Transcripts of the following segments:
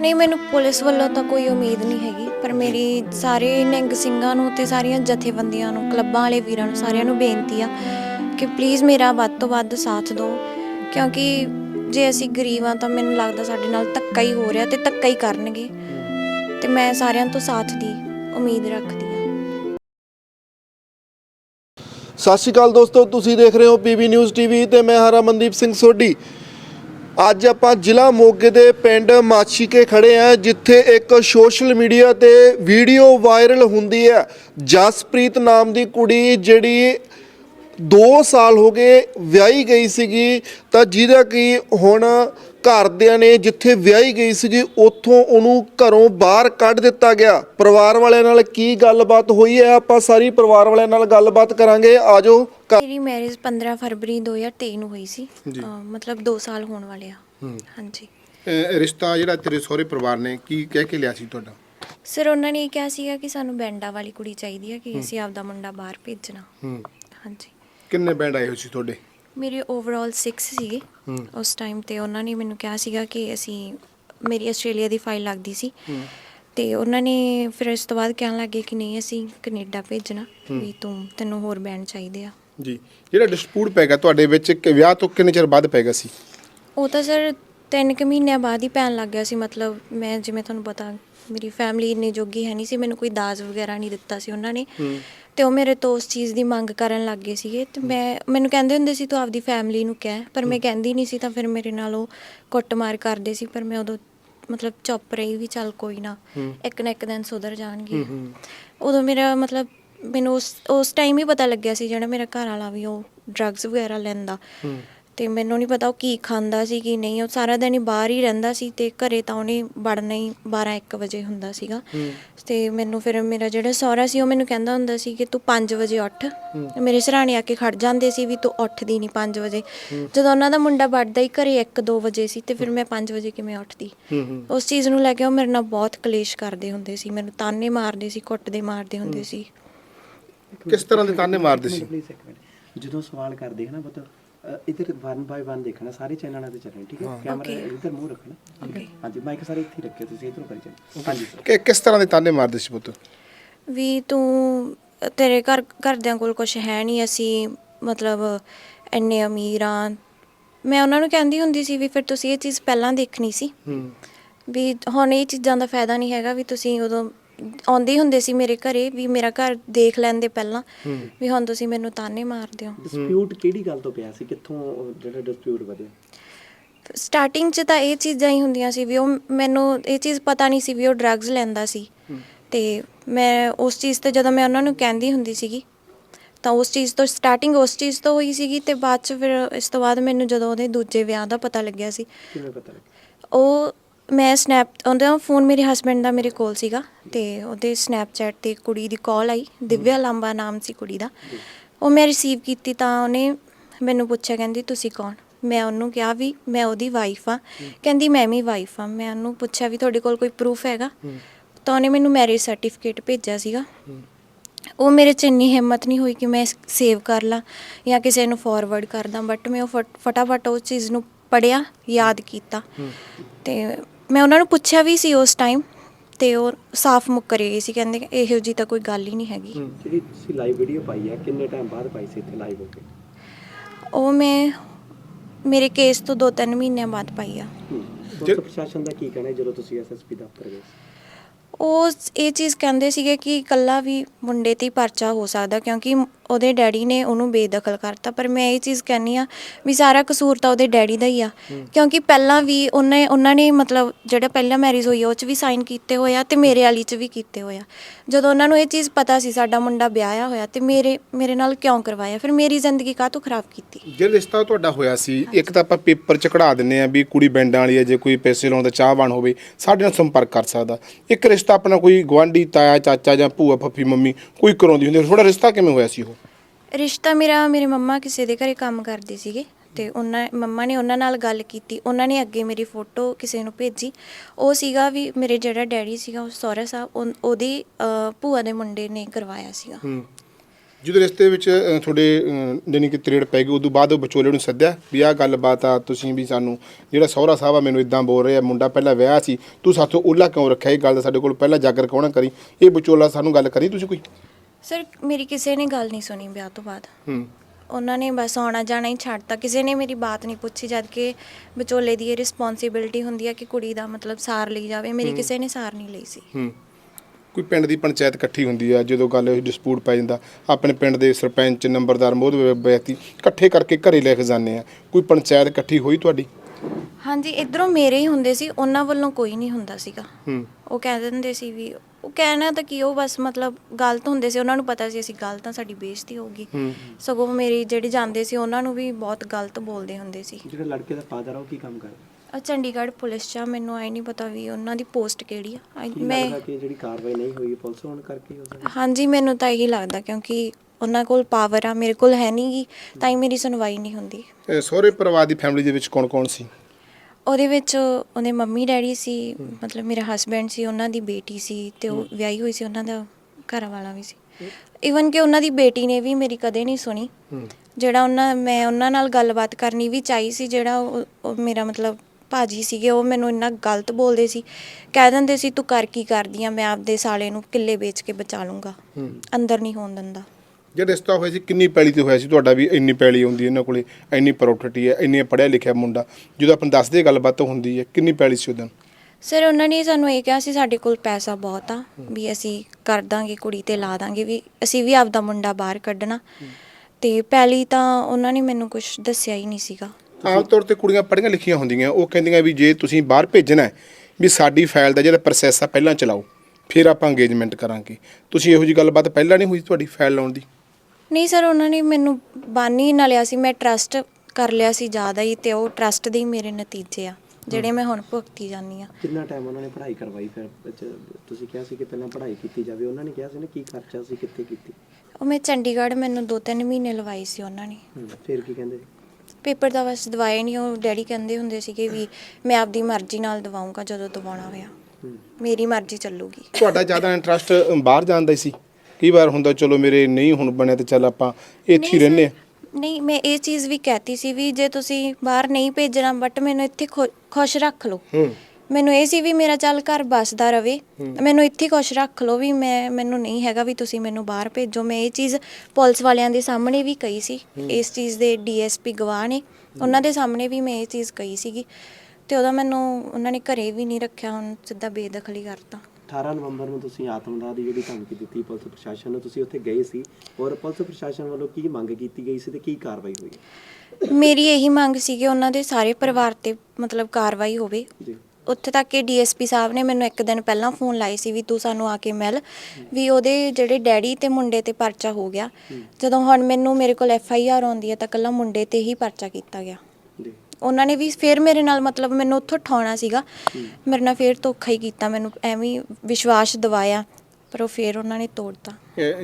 ਨਹੀਂ, ਮੈਨੂੰ ਪੁਲਿਸ ਵੱਲੋਂ ਤਾਂ ਕੋਈ ਉਮੀਦ ਨਹੀਂ ਹੈਗੀ, ਪਰ ਮੇਰੀ ਸਾਰੇ ਨਿਹੰਗ ਸਿੰਘਾਂ ਨੂੰ ਤੇ ਸਾਰੀਆਂ ਜਥੇਬੰਦੀਆਂ ਨੂੰ, ਕਲੱਬਾਂ ਵਾਲੇ ਵੀਰਾਂ ਨੂੰ ਸਾਰਿਆਂ ਨੂੰ ਬੇਨਤੀ ਆ ਕਿ ਪਲੀਜ਼ ਮੇਰਾ ਵੱਧ ਤੋਂ ਵੱਧ ਸਾਥ ਦਿਓ, ਕਿਉਂਕਿ ਜੇ ਅਸੀਂ ਗਰੀਬ ਆ ਤਾਂ ਮੈਨੂੰ ਲੱਗਦਾ ਸਾਡੇ ਨਾਲ ਧੱਕਾ ਹੀ ਹੋ ਰਿਹਾ ਤੇ ਧੱਕਾ ਹੀ ਕਰਨਗੇ। ਤੇ ਮੈਂ ਸਾਰਿਆਂ ਤੋਂ ਸਾਥ ਦੀ ਉਮੀਦ ਰੱਖਦੀ ਹਾਂ। ਸਤਿ ਸ਼੍ਰੀ ਅਕਾਲ ਦੋਸਤੋ, ਤੁਸੀਂ ਦੇਖ ਰਹੇ ਹੋ ਪੀਬੀ ਨਿਊਜ਼ ਟੀਵੀ ਤੇ ਮੈਂ ਹਾਂ ਸਿੰਘ ਸੋਢੀ। ਅੱਜ ਆਪਾਂ ਜ਼ਿਲ੍ਹਾ ਮੋਗੇ ਦੇ ਪਿੰਡ ਮਾਛੀਕੇ ਖੜੇ ਆ, ਜਿੱਥੇ ਇੱਕ ਸੋਸ਼ਲ ਮੀਡੀਆ ਤੇ ਵੀਡੀਓ ਵਾਇਰਲ ਹੁੰਦੀ ਹੈ। ਜਸਪ੍ਰੀਤ ਨਾਮ ਦੀ ਕੁੜੀ ਜਿਹੜੀ 2 ਸਾਲ ਹੋ ਗਏ ਵਿਆਹੀ ਗਈ ਸੀਗੀ, ਤਾਂ ਜਿਹਦਾ ਕਿ ਹੁਣ ਘਰਦਿਆਂ ਨੇ ਜਿੱਥੇ ਵਿਆਹੀ ਗਈ ਸੀਗੀ ਉੱਥੋਂ ਉਹਨੂੰ ਘਰੋਂ ਬਾਹਰ ਕੱਢ ਦਿੱਤਾ ਗਿਆ। ਪਰਿਵਾਰ ਵਾਲਿਆਂ ਨਾਲ ਕੀ ਗੱਲਬਾਤ ਹੋਈ ਹੈ? ਆਪਾਂ ਸਾਰੀ ਪਰਿਵਾਰ ਵਾਲਿਆਂ ਨਾਲ ਗੱਲਬਾਤ ਕਰਾਂਗੇ। ਆਜੋ ਮੇਰੀ ਮੈਰਿਜ 15 ਫਰਵਰੀ 2023 ਨੂੰ ਹੋਈ ਸੀ। ਮਤਲਬ 2 ਸਾਲ ਹੋਣ ਵਾਲੇ ਆ। ਹਾਂਜੀ। ਅਹ ਰਿਸ਼ਤਾ ਜਿਹੜਾ ਤੇਰੇ ਸਹੁਰੇ ਪਰਿਵਾਰ ਨੇ ਕੀ ਕਹਿ ਕੇ ਲਿਆ ਸੀ ਤੁਹਾਡਾ? ਸਰ ਉਹਨਾਂ ਨੇ ਇਹ ਕਿਹਾ ਸੀਗਾ ਕਿ ਸਾਨੂੰ ਬੈਂਡਾ ਵਾਲੀ ਕੁੜੀ ਚਾਹੀਦੀ ਹੈ ਕਿ ਅਸੀਂ ਆਪਦਾ ਮੁੰਡਾ ਬਾਹਰ ਭੇਜਣਾ। ਹੂੰ। ਹਾਂਜੀ। ਕਿੰਨੇ ਬੈਂਡ ਆਏ ਹੋਏ ਸੀ ਤੁਹਾਡੇ? ਮੇਰੇ ਓਵਰਆਲ 6 ਸੀਗੇ। ਉਸ ਟਾਈਮ ਤੇ ਉਹਨਾਂ ਨੇ ਮੈਨੂੰ ਕਿਹਾ ਸੀਗਾ ਕਿ ਅਸੀਂ ਮੇਰੀ ਆਸਟ੍ਰੇਲੀਆ ਦੀ ਫਾਈਲ ਲੱਗਦੀ ਸੀ। ਤੇ ਉਹਨਾਂ ਨੇ ਫਿਰ ਇਸ ਤੋਂ ਬਾਅਦ ਕਹਿਣ ਲੱਗੇ ਕਿ ਨਹੀਂ ਅਸੀਂ ਕੈਨੇਡਾ ਭੇਜਣਾ ਵੀ ਤੂੰ ਤੈਨੂੰ ਹੋਰ ਬੈਂਡ ਚਾਹੀਦੇ ਆ। ਜੀ। ਜਿਹੜਾ ਡਿਸਪਿਊਟ ਪੈ ਗਿਆ ਤੁਹਾਡੇ ਵਿੱਚ ਕਿ ਵਿਆਹ ਤੋਂ ਕਿੰਨੇ ਚਿਰ ਬਾਅਦ ਪੈ ਗਿਆ ਸੀ? ਉਹ ਤਾਂ ਸਰ ਤਿੰਨ ਕੁ ਮਹੀਨਿਆਂ ਬਾਅਦ ਹੀ ਪੈਣ ਲੱਗ ਗਿਆ ਸੀ। ਮਤਲਬ ਮੈਂ ਜਿਵੇਂ ਤੁਹਾਨੂੰ ਪਤਾ ਮੇਰੀ ਫੈਮਿਲੀ ਇੰਨੀ ਜੋਗੀ ਹੈ ਨਹੀਂ ਸੀ ਮੈਨੂੰ ਕੋਈ ਦਾਜ ਵਗੈਰਾ ਨਹੀਂ ਦਿੱਤਾ ਸੀ ਉਹਨਾਂ ਨੇ। ਤੇ ਉਹ ਮੇਰੇ ਤੋਂ ਉਸ ਚੀਜ਼ ਦੀ ਮੰਗ ਕਰਨ ਲੱਗ ਗਏ ਸੀਗੇ। ਤੇ ਮੈਂ ਮੈਨੂੰ ਕਹਿੰਦੇ ਹੁੰਦੇ ਸੀ ਤੂੰ ਆਪਦੀ ਫੈਮਿਲੀ ਨੂੰ ਕਹਿ। ਪਰ ਮੈਂ ਕਹਿੰਦੀ ਨਹੀਂ ਸੀ ਤਾਂ ਫਿਰ ਮੇਰੇ ਨਾਲ ਉਹ ਕੁੱਟਮਾਰ ਕਰਦੇ ਸੀ। ਪਰ ਮੈਂ ਉਦੋਂ ਮਤਲਬ ਚੁੱਪ ਰਹੀ ਵੀ ਚੱਲ ਕੋਈ ਨਾ ਇੱਕ ਨਾ ਇੱਕ ਦਿਨ ਸੁਧਰ ਜਾਣਗੇ। ਉਦੋਂ ਮੇਰਾ ਮਤਲਬ ਮੈਨੂੰ ਉਸ ਉਸ ਟਾਈਮ ਹੀ ਪਤਾ ਲੱਗਿਆ ਸੀ ਜਿਹੜਾ ਮੇਰਾ ਘਰ ਵਾਲਾ ਵੀ ਉਹ ਡਰੱਗਸ ਵਗੈਰਾ ਲੈਂਦਾ। ਤੇ ਮੈਨੂੰ ਨਹੀਂ ਪਤਾ ਉਹ ਕੀ ਖਾਂਦਾ ਸੀ ਕੀ ਨਹੀਂ। ਉਹ ਸਾਰਾ ਦਿਨ ਹੀ ਬਾਹਰ ਹੀ ਰਹਿੰਦਾ ਸੀ ਤੇ ਘਰੇ ਤਾਂ ਉਹਨੇ ਵੜਨਾ ਹੀ 12 1 ਵਜੇ ਹੁੰਦਾ ਸੀਗਾ। ਤੇ ਮੈਨੂੰ ਫਿਰ ਮੇਰਾ ਜਿਹੜਾ ਸਹੁਰਾ ਸੀ ਉਹ ਮੈਨੂੰ ਕਹਿੰਦਾ ਹੁੰਦਾ ਸੀ ਕਿ ਤੂੰ 5 ਵਜੇ ਉੱਠ। ਮੇਰੇ ਸਰਾਣੇ ਆ ਕੇ ਖੜ ਜਾਂਦੇ ਸੀ ਵੀ ਤੂੰ ਉੱਠਦੀ ਨਹੀਂ 5 ਵਜੇ। ਜਦੋਂ ਉਹਨਾਂ ਦਾ ਮੁੰਡਾ ਵੜਦਾ ਹੀ ਘਰੇ 1 2 ਵਜੇ ਸੀ ਤੇ ਫਿਰ ਮੈਂ 5 ਵਜੇ ਕਿਵੇਂ ਉੱਠਦੀ? ਉਸ ਚੀਜ਼ ਨੂੰ ਲੈ ਕੇ ਉਹ ਮੇਰੇ ਨਾਲ ਬਹੁਤ ਕਲੇਸ਼ ਕਰਦੇ ਹੁੰਦੇ ਸੀ। ਮੈਨੂੰ ਤਾਨੇ ਮਾਰਦੇ ਸੀ ਕੁੱਟਦੇ ਮਾਰਦੇ ਹੁੰਦੇ ਸੀ। ਕਿਸ ਤਰ੍ਹਾਂ ਦੇ ਤਾਨੇ ਮਾਰਦੇ ਸੀ? ਪਲੀਜ਼ ਇੱਕ ਮਿੰਟ। ਜਦੋਂ ਸਵਾਲ ਕਰਦੇ ਹਨ ਅ, ਇੱਧਰ ਵਨ ਬਾਈ ਵਨ ਦੇਖਣਾ ਸਾਰੇ ਚੈਨਲਾਂ ਤੇ ਚੱਲਣੇ ਠੀਕ ਹੈ? ਕੈਮਰਾ ਇੱਧਰ ਮੂੰਹ ਰੱਖਣਾ। ਹਾਂਜੀ ਮਾਈਕ ਸਾਰੇ ਇੱਥੇ ਰੱਖਿਓ ਤੁਸੀਂ ਇੱਧਰੋਂ ਕਰੀ ਚੱਲੋ। ਹਾਂਜੀ ਕਿ ਕਿਸ ਤਰ੍ਹਾਂ ਦੇ ਤਾਨੇ ਮਾਰਦੇ ਸੀ ਪੁੱਤ? ਵੀ ਤੂੰ ਤੇਰੇ ਘਰ ਘਰਦਿਆਂ ਕੋਲ ਕੁਝ ਹੈ ਨਹੀਂ ਅਸੀਂ ਮਤਲਬ ਇੰਨੇ ਅਮੀਰ ਆ। ਮੈਂ ਉਹਨਾਂ ਨੂੰ ਕਹਿੰਦੀ ਹੁੰਦੀ ਸੀ ਵੀ ਫਿਰ ਤੁਸੀਂ ਇਹ ਚੀਜ਼ ਪਹਿਲਾਂ ਦੇਖਣੀ ਸੀ। ਵੀ ਹੁਣ ਇਹ ਚੀਜ਼ਾਂ ਦਾ ਫਾਇਦਾ ਨਹੀਂ ਹੈਗਾ ਵੀ ਤੁਸੀਂ ਉਦੋਂ ਆਉਂਦੇ ਹੁੰਦੇ ਸੀ ਮੇਰੇ ਘਰੇ ਵੀ ਮੇਰਾ ਘਰ ਦੇਖ ਲੈਂਦੇ ਪਹਿਲਾਂ ਵੀ ਹੁਣ ਤੁਸੀਂ ਮੈਨੂੰ ਤਾਨੇ ਮਾਰਦੇ ਹੋ ਡਿਸਪਿਊਟ ਕਿਹੜੀ ਗੱਲ ਤੋਂ ਪਿਆ ਸੀ? ਕਿੱਥੋਂ ਉਹ ਜਿਹੜਾ ਡਿਸਪਿਊਟ ਵਧਿਆ? ਸਟਾਰਟਿੰਗ 'ਚ ਤਾਂ ਇਹ ਚੀਜ਼ਾਂ ਹੀ ਹੁੰਦੀਆਂ ਸੀ ਵੀ ਉਹ ਮੈਨੂੰ ਇਹ ਚੀਜ਼ ਪਤਾ ਨਹੀਂ ਸੀ ਵੀ ਉਹ ਡਰੱਗਸ ਲੈਂਦਾ ਸੀ। ਤੇ ਮੈਂ ਉਸ ਚੀਜ਼ ਤੇ ਜਦੋਂ ਮੈਂ ਉਹਨਾਂ ਨੂੰ ਕਹਿੰਦੀ ਹੁੰਦੀ ਸੀਗੀ ਤਾਂ ਉਸ ਚੀਜ਼ ਤੋਂ ਸਟਾਰਟਿੰਗ ਉਸ ਚੀਜ਼ ਤੋਂ ਹੋਈ ਸੀਗੀ ਤੇ ਬਾਅਦ ਚ ਫਿਰ ਇਸ ਤੋਂ ਬਾਅਦ ਮੈਨੂੰ ਜਦੋਂ ਉਹਦੇ ਦੂਜੇ ਵਿਆਹ ਦਾ ਪਤਾ ਲੱਗਿਆ ਸੀ। ਕਿਵੇਂ ਪਤਾ ਲੱਗਿਆ? ਉਹ ਮੈਂ ਸਨੈਪ ਉਹਦਾ ਫੋਨ ਮੇਰੇ ਹਸਬੰਡ ਦਾ ਮੇਰੇ ਕੋਲ ਸੀਗਾ ਤੇ ਉਹਦੇ ਸਨੈਪਚੈਟ ਤੇ ਕੁੜੀ ਦੀ ਕਾਲ ਆਈ ਦਿਵਿਆ ਲਾਂਬਾ ਨਾਮ ਸੀ ਕੁੜੀ ਦਾ। ਉਹ ਮੈਂ ਰਿਸੀਵ ਕੀਤੀ ਤਾਂ ਉਹਨੇ ਮੈਨੂੰ ਪੁੱਛਿਆ ਕਹਿੰਦੀ ਤੁਸੀਂ ਕੌਣ? ਮੈਂ ਉਹਨੂੰ ਕਿਹਾ ਵੀ ਮੈਂ ਉਹਦੀ ਵਾਈਫ ਆ ਕਹਿੰਦੀ ਮੈਂ ਵੀ ਵਾਈਫ ਆ ਮੈਂ ਉਹਨੂੰ ਪੁੱਛਿਆ ਵੀ ਤੁਹਾਡੇ ਕੋਲ ਕੋਈ ਪ੍ਰੂਫ ਹੈਗਾ? ਤਾਂ ਉਹਨੇ ਮੈਨੂੰ ਮੈਰਿਜ ਸਰਟੀਫਿਕੇਟ ਭੇਜਿਆ ਸੀਗਾ। ਉਹ ਮੇਰੇ ਚ ਇੰਨੀ ਹਿੰਮਤ ਨਹੀਂ ਹੋਈ ਕਿ ਮੈਂ ਸੇਵ ਕਰ ਲਾਂ ਜਾਂ ਕਿਸੇ ਨੂੰ ਫਾਰਵਰਡ ਕਰ ਦਾਂ ਬਟ ਮੈਂ ਉਹ ਫਟ- ਫਟਾਫਟ ਉਸ ਚੀਜ਼ ਨੂੰ ਪੜਿਆ ਯਾਦ ਕੀਤਾ। ਤੇ ਮੈਂ ਉਹਨਾਂ ਨੂੰ ਪੁੱਛਿਆ ਵੀ ਸੀ ਉਸ ਟਾਈਮ ਤੇ ਉਹ ਸਾਫ਼ ਮੁੱਕਰੇ ਗਏ ਸੀ ਕਹਿੰਦੇ ਇਹੋ ਜੀ ਤਾਂ ਕੋਈ ਗੱਲ ਹੀ ਨਹੀਂ ਹੈਗੀ। ਜਿਹੜੀ ਤੁਸੀਂ ਲਾਈਵ ਵੀਡੀਓ ਪਾਈ ਹੈ ਕਿੰਨੇ ਟਾਈਮ ਬਾਅਦ ਪਾਈ ਸੀ ਇੱਥੇ ਲਾਈਵ ਹੋ ਕੇ? ਉਹ ਮੈਂ ਮੇਰੇ ਕੇਸ ਤੋਂ 2-3 ਮਹੀਨਿਆਂ ਬਾਅਦ ਪਾਈ ਆ। ਪੁਲਿਸ ਪ੍ਰਸ਼ਾਸਨ ਦਾ ਕੀ ਕਹਿਣਾ ਹੈ ਜਦੋਂ ਤੁਸੀਂ ਐਸਐਸਪੀ ਦਫ਼ਤਰ ਗਏ? ਉਹ ਇਹ ਚੀਜ਼ ਕਹਿੰਦੇ ਸੀਗੇ ਕਿ ਇਕੱਲਾ ਵੀ ਮੁੰਡੇ ਤੇ ਹੀ ਪਰਚਾ ਹੋ ਸਕਦਾ ਕਿਉਂਕਿ ਉਹਦੇ ਡੈਡੀ ਨੇ ਉਹਨੂੰ ਬੇਦਖਲ ਕਰਤਾ। ਪਰ ਮੈਂ ਇਹ ਚੀਜ਼ ਕਹਿੰਨੀ ਆ ਵੀ ਸਾਰਾ ਕਸੂਰ ਤਾਂ ਉਹਦੇ ਡੈਡੀ ਦਾ ਹੀ ਆ। ਕਿਉਂਕਿ ਪਹਿਲਾਂ ਵੀ ਉਹਨੇ ਉਹਨਾਂ ਨੇ ਮਤਲਬ ਜਿਹੜਾ ਪਹਿਲਾਂ ਮੈਰਿਜ ਹੋਈ ਆ, ਉਹ 'ਚ ਵੀ ਸਾਈਨ ਕੀਤੇ ਹੋਏ ਆ ਤੇ ਮੇਰੇ ਵਾਲੀ 'ਚ ਵੀ ਕੀਤੇ ਹੋਏ ਆ। ਜਦੋਂ ਉਹਨਾਂ ਨੂੰ ਇਹ ਚੀਜ਼ ਪਤਾ ਸੀ ਸਾਡਾ ਮੁੰਡਾ ਵਿਆਹਿਆ ਹੋਇਆ ਤੇ ਮੇਰੇ ਮੇਰੇ ਨਾਲ ਕਿਉਂ ਕਰਵਾਇਆ? ਫਿਰ ਮੇਰੀ ਜ਼ਿੰਦਗੀ ਕਾਹਤੋਂ ਖਰਾਬ ਕੀਤੀ? ਜਿਹੜਾ ਰਿਸ਼ਤਾ ਤੁਹਾਡਾ ਹੋਇਆ ਸੀ ਇੱਕ ਤਾਂ ਆਪਾਂ ਪੇਪਰ ਚ ਕਢਾ ਦਿੰਨੇ ਆ ਵੀ ਕੁੜੀ ਬੈਂਡਾਂ ਵਾਲੀ ਹੈ ਜੇ ਕੋਈ ਪੈਸੇ ਲਾਉਣ ਦਾ ਚਾਹਵਾਨ ਹੋਵੇ ਸਾਡੇ ਨਾਲ ਸੰਪਰਕ ਕਰ ਸਕਦਾ। ਇੱਕ ਰਿਸ਼ਤਾ ਆਪਣਾ ਕੋਈ ਗਵਾਂਢੀ ਤਾਇਆ ਚਾਚਾ ਜਾਂ ਭੂਆ ਫੱਫੀ ਮੰਮੀ ਕੋਈ ਕਰਾਉਂਦੀ ਹੁੰਦੀ ਤੁਹਾਡਾ ਰਿਸ਼ਤਾ ਕਿਵੇਂ ਹੋਇਆ ਸੀ ਉਹ? ਰਿਸ਼ਤਾ ਮੇਰਾ ਮੇਰੇ ਮੰਮਾ ਕਿਸੇ ਦੇ ਘਰੇ ਕੰਮ ਕਰਦੇ ਸੀਗੇ ਤੇ ਉਹਨਾਂ ਮੰਮਾ ਨੇ ਉਹਨਾਂ ਨਾਲ ਗੱਲ ਕੀਤੀ ਉਹਨਾਂ ਨੇ ਅੱਗੇ ਮੇਰੀ ਫੋਟੋ ਕਿਸੇ ਨੂੰ ਭੇਜੀ। ਉਹ ਸੀਗਾ ਵੀ ਮੇਰੇ ਜਿਹੜਾ ਡੈਡੀ ਸੀਗਾ ਉਹ ਸਹੁਰਾ ਸਾਹਿਬ ਉਹ- ਉਹਦੀ ਅਹ, ਭੂਆ ਦੇ ਮੁੰਡੇ ਨੇ ਕਰਵਾਇਆ ਸੀਗਾ। ਜਦੋਂ ਰਿਸ਼ਤੇ ਵਿੱਚ ਅ, ਤੁਹਾਡੇ ਅ, ਜਾਣੀ ਕਿ ਤਰੇੜ ਪੈ ਗਈ ਉਦੋਂ ਬਾਅਦ ਉਹ ਵਿਚੋਲੇ ਨੂੰ ਸੱਦਿਆ ਵੀ ਆਹ ਗੱਲਬਾਤ ਆ ਤੁਸੀਂ ਵੀ ਸਾਨੂੰ ਜਿਹੜਾ ਸਹੁਰਾ ਸਾਹਿਬ ਆ ਮੈਨੂੰ ਇਦਾਂ ਬੋਲ ਰਿਹਾ ਮੁੰਡਾ ਪਹਿਲਾਂ ਵਿਆਹ ਸੀ ਤੂੰ ਸਾਥੋਂ ਓਲਾ ਕਿਉਂ ਰੱਖਿਆ? ਇਹ ਗੱਲ ਸਾਡੇ ਕੋਲ ਪਹਿਲਾਂ ਜਾਗਰ ਕੌਣਾ ਕਰੀ? ਇਹ ਵਿਚੋਲਾ ਸਾਨੂੰ ਗੱਲ ਕਰੀ ਤੁਸੀਂ ਕੋਈ? ਸਰ ਮੇਰੀ ਕਿਸੇ ਨੇ ਗੱਲ ਨਹੀਂ ਸੁਣੀ ਵਿਆਹ ਤੋਂ ਬਾਅਦ। ਹੂੰ। ਉਹਨਾਂ ਨੇ ਬਸ ਆਉਣਾ ਜਾਣਾ ਹੀ ਛੱਡਤਾ ਕਿਸੇ ਨੇ ਮੇਰੀ ਬਾਤ ਨਹੀਂ ਪੁੱਛੀ ਜਦ ਕਿ ਵਿਚੋਲੇ ਦੀ ਇਹ ਰਿਸਪੌਂਸਿਬਿਲਟੀ ਹੁੰਦੀ ਹੈ ਕਿ ਕੁੜੀ ਦਾ ਮਤਲਬ ਸਾਰ ਲਈ ਜਾਵੇ। ਮੇਰੀ ਕਿਸੇ ਨੇ ਸਾਰ ਨਹੀਂ ਲਈ ਸੀ। ਹੂੰ। ਕੋਈ ਪਿੰਡ ਦੀ ਪੰਚਾਇਤ ਇਕੱਠੀ ਹੁੰਦੀ ਆ ਜਦੋਂ ਗੱਲ ਡਿਸਪਿਊਟ ਪੈ ਜਾਂਦਾ ਆਪਣੇ ਪਿੰਡ ਦੇ ਸਰਪੰਚ ਨੰਬਰਦਾਰ ਮੋਦ ਵਿਅਕਤੀ ਇਕੱਠੇ ਕਰਕੇ ਘਰੇ ਲੈ ਕੇ ਜਾਂਦੇ ਆ। ਕੋਈ ਪੰਚਾਇਤ ਇਕੱਠੀ ਹੋਈ ਤੁਹਾਡੀ? ਹਾਂਜੀ ਇਧਰੋਂ ਮੇਰੇ ਹੀ ਹੁੰਦੇ ਸੀ ਉਹਨਾਂ ਵੱਲੋਂ ਕੋਈ ਨਹੀਂ ਹੁੰਦਾ ਸੀਗਾ। ਹੂੰ। ਉਹ ਕਹਿ ਦਿੰਦੇ ਸੀ ਵੀ ਉਹ ਕਹਿਣਾ ਤਾਂ ਕੀ ਉਹ ਬਸ ਮਤਲਬ ਗਲਤ ਹੁੰਦੇ ਸੀ ਉਹਨਾਂ ਨੂੰ ਪਤਾ ਸੀ ਅਸੀਂ ਗਲਤ ਤਾਂ ਸਾਡੀ ਬੇਇੱਜ਼ਤੀ ਹੋਊਗੀ ਸਗੋਂ ਮੇਰੀ ਜਿਹੜੀ ਜਾਂਦੇ ਸੀ ਉਹਨਾਂ ਨੂੰ ਵੀ ਬਹੁਤ ਗਲਤ ਬੋਲਦੇ ਹੁੰਦੇ ਸੀ। ਜਿਹੜਾ ਲੜਕੇ ਦਾ ਫਾਦਰ ਆ ਉਹ ਕੀ ਕੰਮ ਕਰਦਾ? ਆ ਚੰਡੀਗੜ੍ਹ ਪੁਲਿਸ 'ਚ ਆ, ਮੈਨੂੰ ਆਈ ਨਹੀਂ ਪਤਾ ਵੀ ਉਹਨਾਂ ਦੀ ਪੋਸਟ ਕਿਹੜੀ ਆ। ਕੀ ਮੈਂ ਲੱਗਦਾ ਕਿ ਜਿਹੜੀ ਕਾਰਵਾਈ ਨਹੀਂ ਹੋਈ ਪੁਲਿਸ ਹੋਣ ਕਰਕੇ ਹੋ ਸਕਦਾ? ਹਾਂਜੀ ਮੈਨੂੰ ਤਾਂ ਇਹੀ ਲੱਗਦਾ ਕਿਉਂਕਿ ਉਹਨਾਂ ਕੋਲ ਪਾਵਰ ਆ ਮੇਰੇ ਕੋਲ ਹੈ ਨਹੀਂਗੀ ਤਾਂ ਹੀ ਮੇਰੀ ਸੁਣਵਾਈ ਨਹੀਂ ਹੁੰਦੀ। ਇਹ ਸਹੁਰੇ ਪਰਿਵਾਰ ਦੀ ਫੈਮਿਲੀ ਦੇ ਵਿੱਚ ਕੌਣ ਕੌਣ ਸੀ? ਉਹਦੇ ਵਿੱਚ ਉਹਦੇ ਮੰਮੀ ਡੈਡੀ ਸੀ ਮਤਲਬ ਮੇਰਾ ਹਸਬੈਂਡ ਸੀ ਉਹਨਾਂ ਦੀ ਬੇਟੀ ਸੀ ਤੇ ਉਹ ਵਿਆਹੀ ਹੋਈ ਸੀ ਉਹਨਾਂ ਦਾ ਘਰ ਵਾਲਾ ਵੀ ਸੀ। ਇਵਨ ਕਿ ਉਹਨਾਂ ਦੀ ਬੇਟੀ ਨੇ ਵੀ ਮੇਰੀ ਕਦੇ ਨਹੀਂ ਸੁਣੀ। ਜਿਹੜਾ ਉਹਨਾਂ ਮੈਂ ਉਹਨਾਂ ਨਾਲ ਗੱਲਬਾਤ ਕਰਨੀ ਵੀ ਚਾਹੀ ਸੀ ਜਿਹੜਾ ਉਹ ਉਹ ਮੇਰਾ ਮਤਲਬ ਭਾਜੀ ਸੀਗੇ ਉਹ ਮੈਨੂੰ ਇੰਨਾ ਗਲਤ ਬੋਲਦੇ ਸੀ। ਕਹਿ ਦਿੰਦੇ ਸੀ ਤੂੰ ਕਰ ਕੀ ਕਰਦੀ ਆ ਮੈਂ ਆਪਦੇ ਸਾਲੇ ਨੂੰ ਕਿੱਲੇ ਵੇਚ ਕੇ ਬਚਾ ਲੂੰਗਾ। ਅੰਦਰ ਨਹੀਂ ਹੋਣ ਦਿੰਦਾ। ਜੇ ਰਿਸ਼ਤਾ ਹੋਇਆ ਸੀ ਕਿੰਨੀ ਪੈਲੀ ਤੇ ਹੋਇਆ ਸੀ ਤੁਹਾਡਾ ਵੀ ਇੰਨੀ ਪੈਲੀ ਆਉਂਦੀ ਇਹਨਾਂ ਕੋਲੇ ਇੰਨੀ ਪ੍ਰਾਪਰਟੀ ਹੈ ਇੰਨੀ ਪੜ੍ਹਿਆ ਲਿਖਿਆ ਮੁੰਡਾ। ਜਦੋਂ ਆਪਾਂ ਦੱਸਦੇ ਗੱਲਬਾਤ ਹੁੰਦੀ ਹੈ ਕਿੰਨੀ ਪੈਲੀ ਸੀ ਉਦੋਂ ਸਰ ਉਹਨਾਂ ਨੇ ਸਾਨੂੰ ਇਹ ਕਿਹਾ ਸੀ ਸਾਡੇ ਕੋਲ ਪੈਸਾ ਬਹੁਤ ਆ ਵੀ ਅਸੀਂ ਕਰ ਦਾਂਗੇ ਕੁੜੀ ਤੇ ਲਾ ਦਾਂਗੇ ਵੀ ਅਸੀਂ ਵੀ ਆਪਦਾ ਮੁੰਡਾ ਬਾਹਰ ਕੱਢਣਾ। ਤੇ ਪਹਿਲੀ ਤਾਂ ਉਹਨਾਂ ਨੇ ਮੈਨੂੰ ਕੁਝ ਦੱਸਿਆ ਹੀ ਨਹੀਂ ਸੀਗਾ। ਆਮ ਤੌਰ ਤੇ ਕੁੜੀਆਂ ਪੜ੍ਹੀਆਂ ਲਿਖੀਆਂ ਹੁੰਦੀਆਂ ਉਹ ਕਹਿੰਦੀਆਂ ਵੀ ਜੇ ਤੁਸੀਂ ਬਾਹਰ ਭੇਜਣਾ ਹੈ ਵੀ ਸਾਡੀ ਫਾਈਲ ਦਾ ਜਿਹੜਾ ਪ੍ਰੋਸੈਸ ਆ ਪਹਿਲਾਂ ਚਲਾਓ ਫਿਰ ਆਪਾਂ ਇੰਗੇਜਮੈਂਟ ਕਰਾਂਗੇ। ਤੁਸੀਂ ਇਹੋ ਜੀ ਗੱਲਬਾਤ ਪਹਿਲਾਂ ਨਹੀਂ ਹੋਈ ਤੁਹਾਡੀ ਫਾਈਲ ਲਾਉਣ ਦੀ? ਨਹੀਂ ਸਰ ਉਹਨਾਂ ਨੇ ਮੈਨੂੰ ਬਾਨੀ ਨਾ ਲਿਆ ਸੀ। ਮੈਂ ਟਰਸਟ ਕਰ ਲਿਆ ਸੀ ਜ਼ਿਆਦਾ ਹੀ ਤੇ ਉਹ ਟਰਸਟ ਦੇ ਹੀ ਮੇਰੇ ਨਤੀਜੇ ਆ ਜਿਹੜੇ ਮੈਂ ਹੁਣ ਭੁਗਤੀ ਜਾਂਦੀ ਆ ਕਿੰਨਾ ਟਾਈਮ ਉਹਨਾਂ ਨੇ ਪੜ੍ਹਾਈ ਕਰਵਾਈ ਫਿਰ? ਤੁਸੀਂ ਕਿਹਾ ਸੀ ਕਿ ਪਹਿਲਾਂ ਪੜ੍ਹਾਈ ਕੀਤੀ ਜਾਵੇ। ਉਹਨਾਂ ਨੇ ਕਿਹਾ ਸੀ ਨਾ ਕੀ ਖਰਚਾ ਸੀ ਕਿੱਥੇ ਕੀਤੀ? ਉਹ ਮੈਂ ਚੰਡੀਗੜ੍ਹ ਮੈਨੂੰ 2-3 ਮਹੀਨੇ ਲਵਾਈ ਸੀ ਉਹਨਾਂ ਨੇ। ਫਿਰ ਕੀ ਕਹਿੰਦੇ? ਪੇਪਰ ਦਾ ਬਸ ਦਵਾਏ ਨਹੀਂ ਉਹ ਡੈਡੀ ਕਹਿੰਦੇ ਹੁੰਦੇ ਸੀਗੇ ਵੀ ਮੈਂ ਆਪਦੀ ਮਰਜ਼ੀ ਨਾਲ ਦਵਾਉਂਗਾ ਜਦੋਂ ਦਵਾਉਣਾ ਹੋਇਆ। ਮੇਰੀ ਮਰਜ਼ੀ ਚੱਲੂਗੀ। ਤੁਹਾਡਾ ਜ਼ਿਆਦਾ ਇੰਟਰਸਟ ਬਾਹਰ ਜਾਣ ਦਾ ਹੀ ਸੀ। ਕਈ ਵਾਰ ਹੁੰਦਾ ਚਲੋ ਮੇਰੇ ਨਹੀਂ ਹੁਣ ਬਣਿਆ ਤੇ ਚੱਲ ਆਪਾਂ ਇੱਥੇ ਹੀ ਨਹੀਂ ਰਹਿੰਦੇ ਆ ਸਰ, ਨਹੀਂ ਮੈਂ ਇਹ ਚੀਜ਼ ਵੀ ਕਹਿਤੀ ਸੀ ਵੀ ਜੇ ਤੁਸੀਂ ਬਾਹਰ ਨਹੀਂ ਭੇਜਣਾ ਬਟ ਮੈਨੂੰ ਇੱਥੇ ਖੁ- ਖੁਸ਼ ਰੱਖ ਲਓ। ਹੂੰ। ਮੈਨੂੰ ਇਹ ਸੀ ਵੀ ਮੇਰਾ ਚੱਲ ਘਰ ਬਸਦਾ ਰਵੇ। ਮੈਨੂੰ ਇੱਥੇ ਖੁਸ਼ ਰੱਖ ਲਓ ਵੀ ਮੈਂ ਮੈਨੂੰ ਨਹੀਂ ਹੈਗਾ ਵੀ ਤੁਸੀਂ ਮੈਨੂੰ ਬਾਹਰ ਭੇਜੋ। ਮੈਂ ਇਹ ਚੀਜ਼ ਪੁਲਿਸ ਵਾਲਿਆਂ ਦੇ ਸਾਹਮਣੇ ਵੀ ਕਹੀ ਸੀ। ਇਸ ਚੀਜ਼ ਦੇ ਡੀਐਸਪੀ ਗਵਾਹ ਨੇ। ਉਹਨਾਂ ਦੇ ਸਾਹਮਣੇ ਵੀ ਮੈਂ ਇਹ ਚੀਜ਼ ਕਹੀ ਸੀਗੀ। ਤੇ ਉਹਦਾ ਮੈਨੂੰ ਉਹਨਾਂ ਨੇ ਘਰੇ ਵੀ ਨਹੀਂ ਰੱਖਿਆ ਹੁਣ ਸਿੱਧਾ ਬੇਦਖਲੀ ਕਰਤਾ। 18 ਨਵੰਬਰ ਨੂੰ ਤੁਸੀਂ ਆਤਮਦਾਹ ਦੀ ਜਿਹੜੀ ਧਮਕੀ ਦਿੱਤੀ ਪੁਲਿਸ ਪ੍ਰਸ਼ਾਸਨ ਨੂੰ ਤੁਸੀਂ ਉੱਥੇ ਗਏ ਸੀ ਔਰ ਪੁਲਿਸ ਪ੍ਰਸ਼ਾਸਨ ਵੱਲੋਂ ਕੀ ਮੰਗ ਕੀਤੀ ਗਈ ਸੀ ਤੇ ਕੀ ਕਾਰਵਾਈ ਹੋਈ? ਮੇਰੀ ਇਹੀ ਮੰਗ ਸੀ ਕਿ ਉਹਨਾਂ ਦੇ ਸਾਰੇ ਪਰਿਵਾਰ ਤੇ ਮਤਲਬ ਕਾਰਵਾਈ ਹੋਵੇ। ਜੀ। ਉੱਥੇ ਤੱਕ ਕਿ ਡੀਐਸਪੀ ਸਾਹਿਬ ਨੇ ਮੈਨੂੰ ਇੱਕ ਦਿਨ ਪਹਿਲਾਂ ਫੋਨ ਲਾਈ ਸੀ ਵੀ ਤੂੰ ਸਾਨੂੰ ਆ ਕੇ ਮਿਲ ਵੀ ਉਹਦੇ ਜਿਹੜੇ ਡੈਡੀ ਤੇ ਮੁੰਡੇ ਤੇ ਪਰਚਾ ਹੋ ਗਿਆ। ਜਦੋਂ ਹੁਣ ਮੈਨੂੰ ਮੇਰੇ ਕੋਲ ਐਫ ਆਈ ਆਰ ਆਉਂਦੀ ਹੈ ਤਾਂ ਕੱਲਾ ਮੁੰਡੇ ਤੇ ਹੀ ਪਰਚਾ ਕੀਤਾ ਗਿਆ। ਉਹਨਾਂ ਨੇ ਵੀ ਫਿਰ ਮੇਰੇ ਨਾਲ ਮਤਲਬ ਮੈਨੂੰ ਉੱਥੋਂ ਠਾਉਣਾ ਸੀਗਾ। ਮੇਰੇ ਨਾਲ ਫਿਰ ਧੋਖਾ ਹੀ ਕੀਤਾ ਮੈਨੂੰ ਐਵੇਂ ਹੀ ਵਿਸ਼ਵਾਸ ਦਿਵਾਇਆ ਪਰ ਉਹ ਫਿਰ ਉਹਨਾਂ ਨੇ ਤੋੜਤਾ।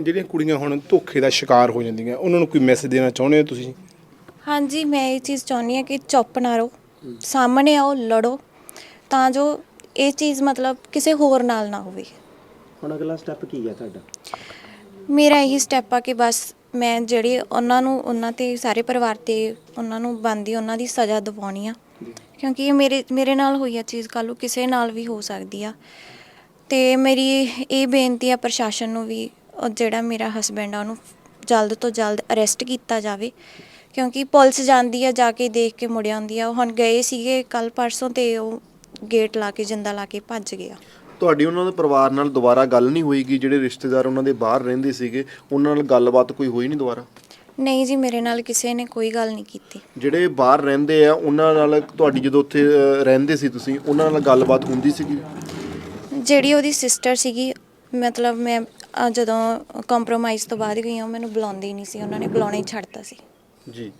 ਜਿਹੜੀਆਂ ਕੁੜੀਆਂ ਹੁਣ ਧੋਖੇ ਦਾ ਸ਼ਿਕਾਰ ਹੋ ਜਾਂਦੀਆਂ ਉਹਨਾਂ ਨੂੰ ਕੋਈ ਮੈਸੇਜ ਦੇਣਾ ਚਾਹੁੰਦੇ ਹੋ ਤੁਸੀਂ? ਹਾਂਜੀ ਮੈਂ ਇਹ ਚੀਜ਼ ਚਾਹੁੰਦੀ ਹਾਂ ਕਿ ਚੁੱਪ ਨਾ ਰਹੋ ਸਾਹਮਣੇ ਆਓ ਲੜੋ ਤਾਂ ਜੋ ਇਹ ਚੀਜ਼ ਮਤਲਬ ਕਿਸੇ ਹੋਰ ਨਾਲ ਨਾ ਹੋਵੇ। ਹੁਣ ਅਗਲਾ ਸਟੈਪ ਕੀ ਹੈ ਤੁਹਾਡਾ? ਮੇਰਾ ਇਹੀ ਸਟੈਪ ਆ ਕਿ ਬਸ ਮੈਂ ਜਿਹੜੀ ਉਹਨਾਂ ਨੂੰ ਉਹਨਾਂ ਤੇ ਸਾਰੇ ਪਰਿਵਾਰ ਤੇ ਉਹਨਾਂ ਨੂੰ ਬੰਦੀ ਉਹਨਾਂ ਦੀ ਸਜ਼ਾ ਦਿਵਾਉਣੀ ਆ। ਕਿਉਂਕਿ ਇਹ ਮੇਰੇ ਮੇਰੇ ਨਾਲ ਹੋਈ ਆ ਚੀਜ਼ ਕੱਲ੍ਹ ਨੂੰ ਕਿਸੇ ਨਾਲ ਵੀ ਹੋ ਸਕਦੀ ਆ। ਤੇ ਮੇਰੀ ਇਹ ਬੇਨਤੀ ਆ ਪ੍ਰਸ਼ਾਸਨ ਨੂੰ ਵੀ ਉਹ ਜਿਹੜਾ ਮੇਰਾ ਹਸਬੈਂਡ ਆ ਉਹਨੂੰ ਜਲਦ ਤੋਂ ਜਲਦ ਅਰੈਸਟ ਕੀਤਾ ਜਾਵੇ। ਕਿਉਂਕਿ ਪੁਲਿਸ ਜਾਂਦੀ ਆ ਜਾ ਕੇ ਦੇਖ ਕੇ ਮੁੜ ਆਉਂਦੀ ਆ। ਉਹ ਹੁਣ ਗਏ ਸੀਗੇ ਕੱਲ ਪਰਸੋਂ ਤੇ ਉਹ ਗੇਟ ਲਾ ਕੇ ਜਿੰਦਾ ਲਾ ਕੇ ਭੱਜ ਗਿਆ ਤੁਹਾਡੀ ਉਹਨਾਂ ਦੇ ਪਰਿਵਾਰ ਨਾਲ ਦੁਬਾਰਾ ਗੱਲ ਨਹੀਂ ਹੋਈਗੀ ਜਿਹੜੇ ਰਿਸ਼ਤੇਦਾਰ ਉਹਨਾਂ ਦੇ ਬਾਹਰ ਰਹਿੰਦੇ ਸੀਗੇ ਉਹਨਾਂ ਨਾਲ ਗੱਲਬਾਤ ਕੋਈ ਹੋਈ ਨਹੀਂ ਦੁਬਾਰਾ? ਨਹੀਂ ਜੀ ਮੇਰੇ ਨਾਲ ਕਿਸੇ ਨੇ ਕੋਈ ਗੱਲ ਨਹੀਂ ਕੀਤੀ। ਜਿਹੜੇ ਬਾਹਰ ਰਹਿੰਦੇ ਆ ਉਹਨਾਂ ਨਾਲ ਤੁਹਾਡੀ ਜਦੋਂ ਉੱਥੇ ਅਹ, ਰਹਿੰਦੇ ਸੀ ਤੁਸੀਂ ਉਹਨਾਂ ਨਾਲ ਗੱਲਬਾਤ ਹੁੰਦੀ ਸੀਗੀ? ਜਿਹੜੀ ਉਹਦੀ ਸਿਸਟਰ ਸੀਗੀ ਮਤਲਬ ਮੈਂ ਜਦੋਂ ਕੰਪਰੋਮਾਈਜ਼ ਤੋਂ ਬਾਅਦ ਗਈ ਹਾਂ ਉਹ ਮੈਨੂੰ ਬੁਲਾਉਂਦੀ ਹੀ ਨਹੀਂ ਸੀ ਉਹਨਾਂ ਨੇ ਬੁਲਾਉਣਾ ਹੀ ਛੱਡਤਾ ਸੀ। ਜੀ।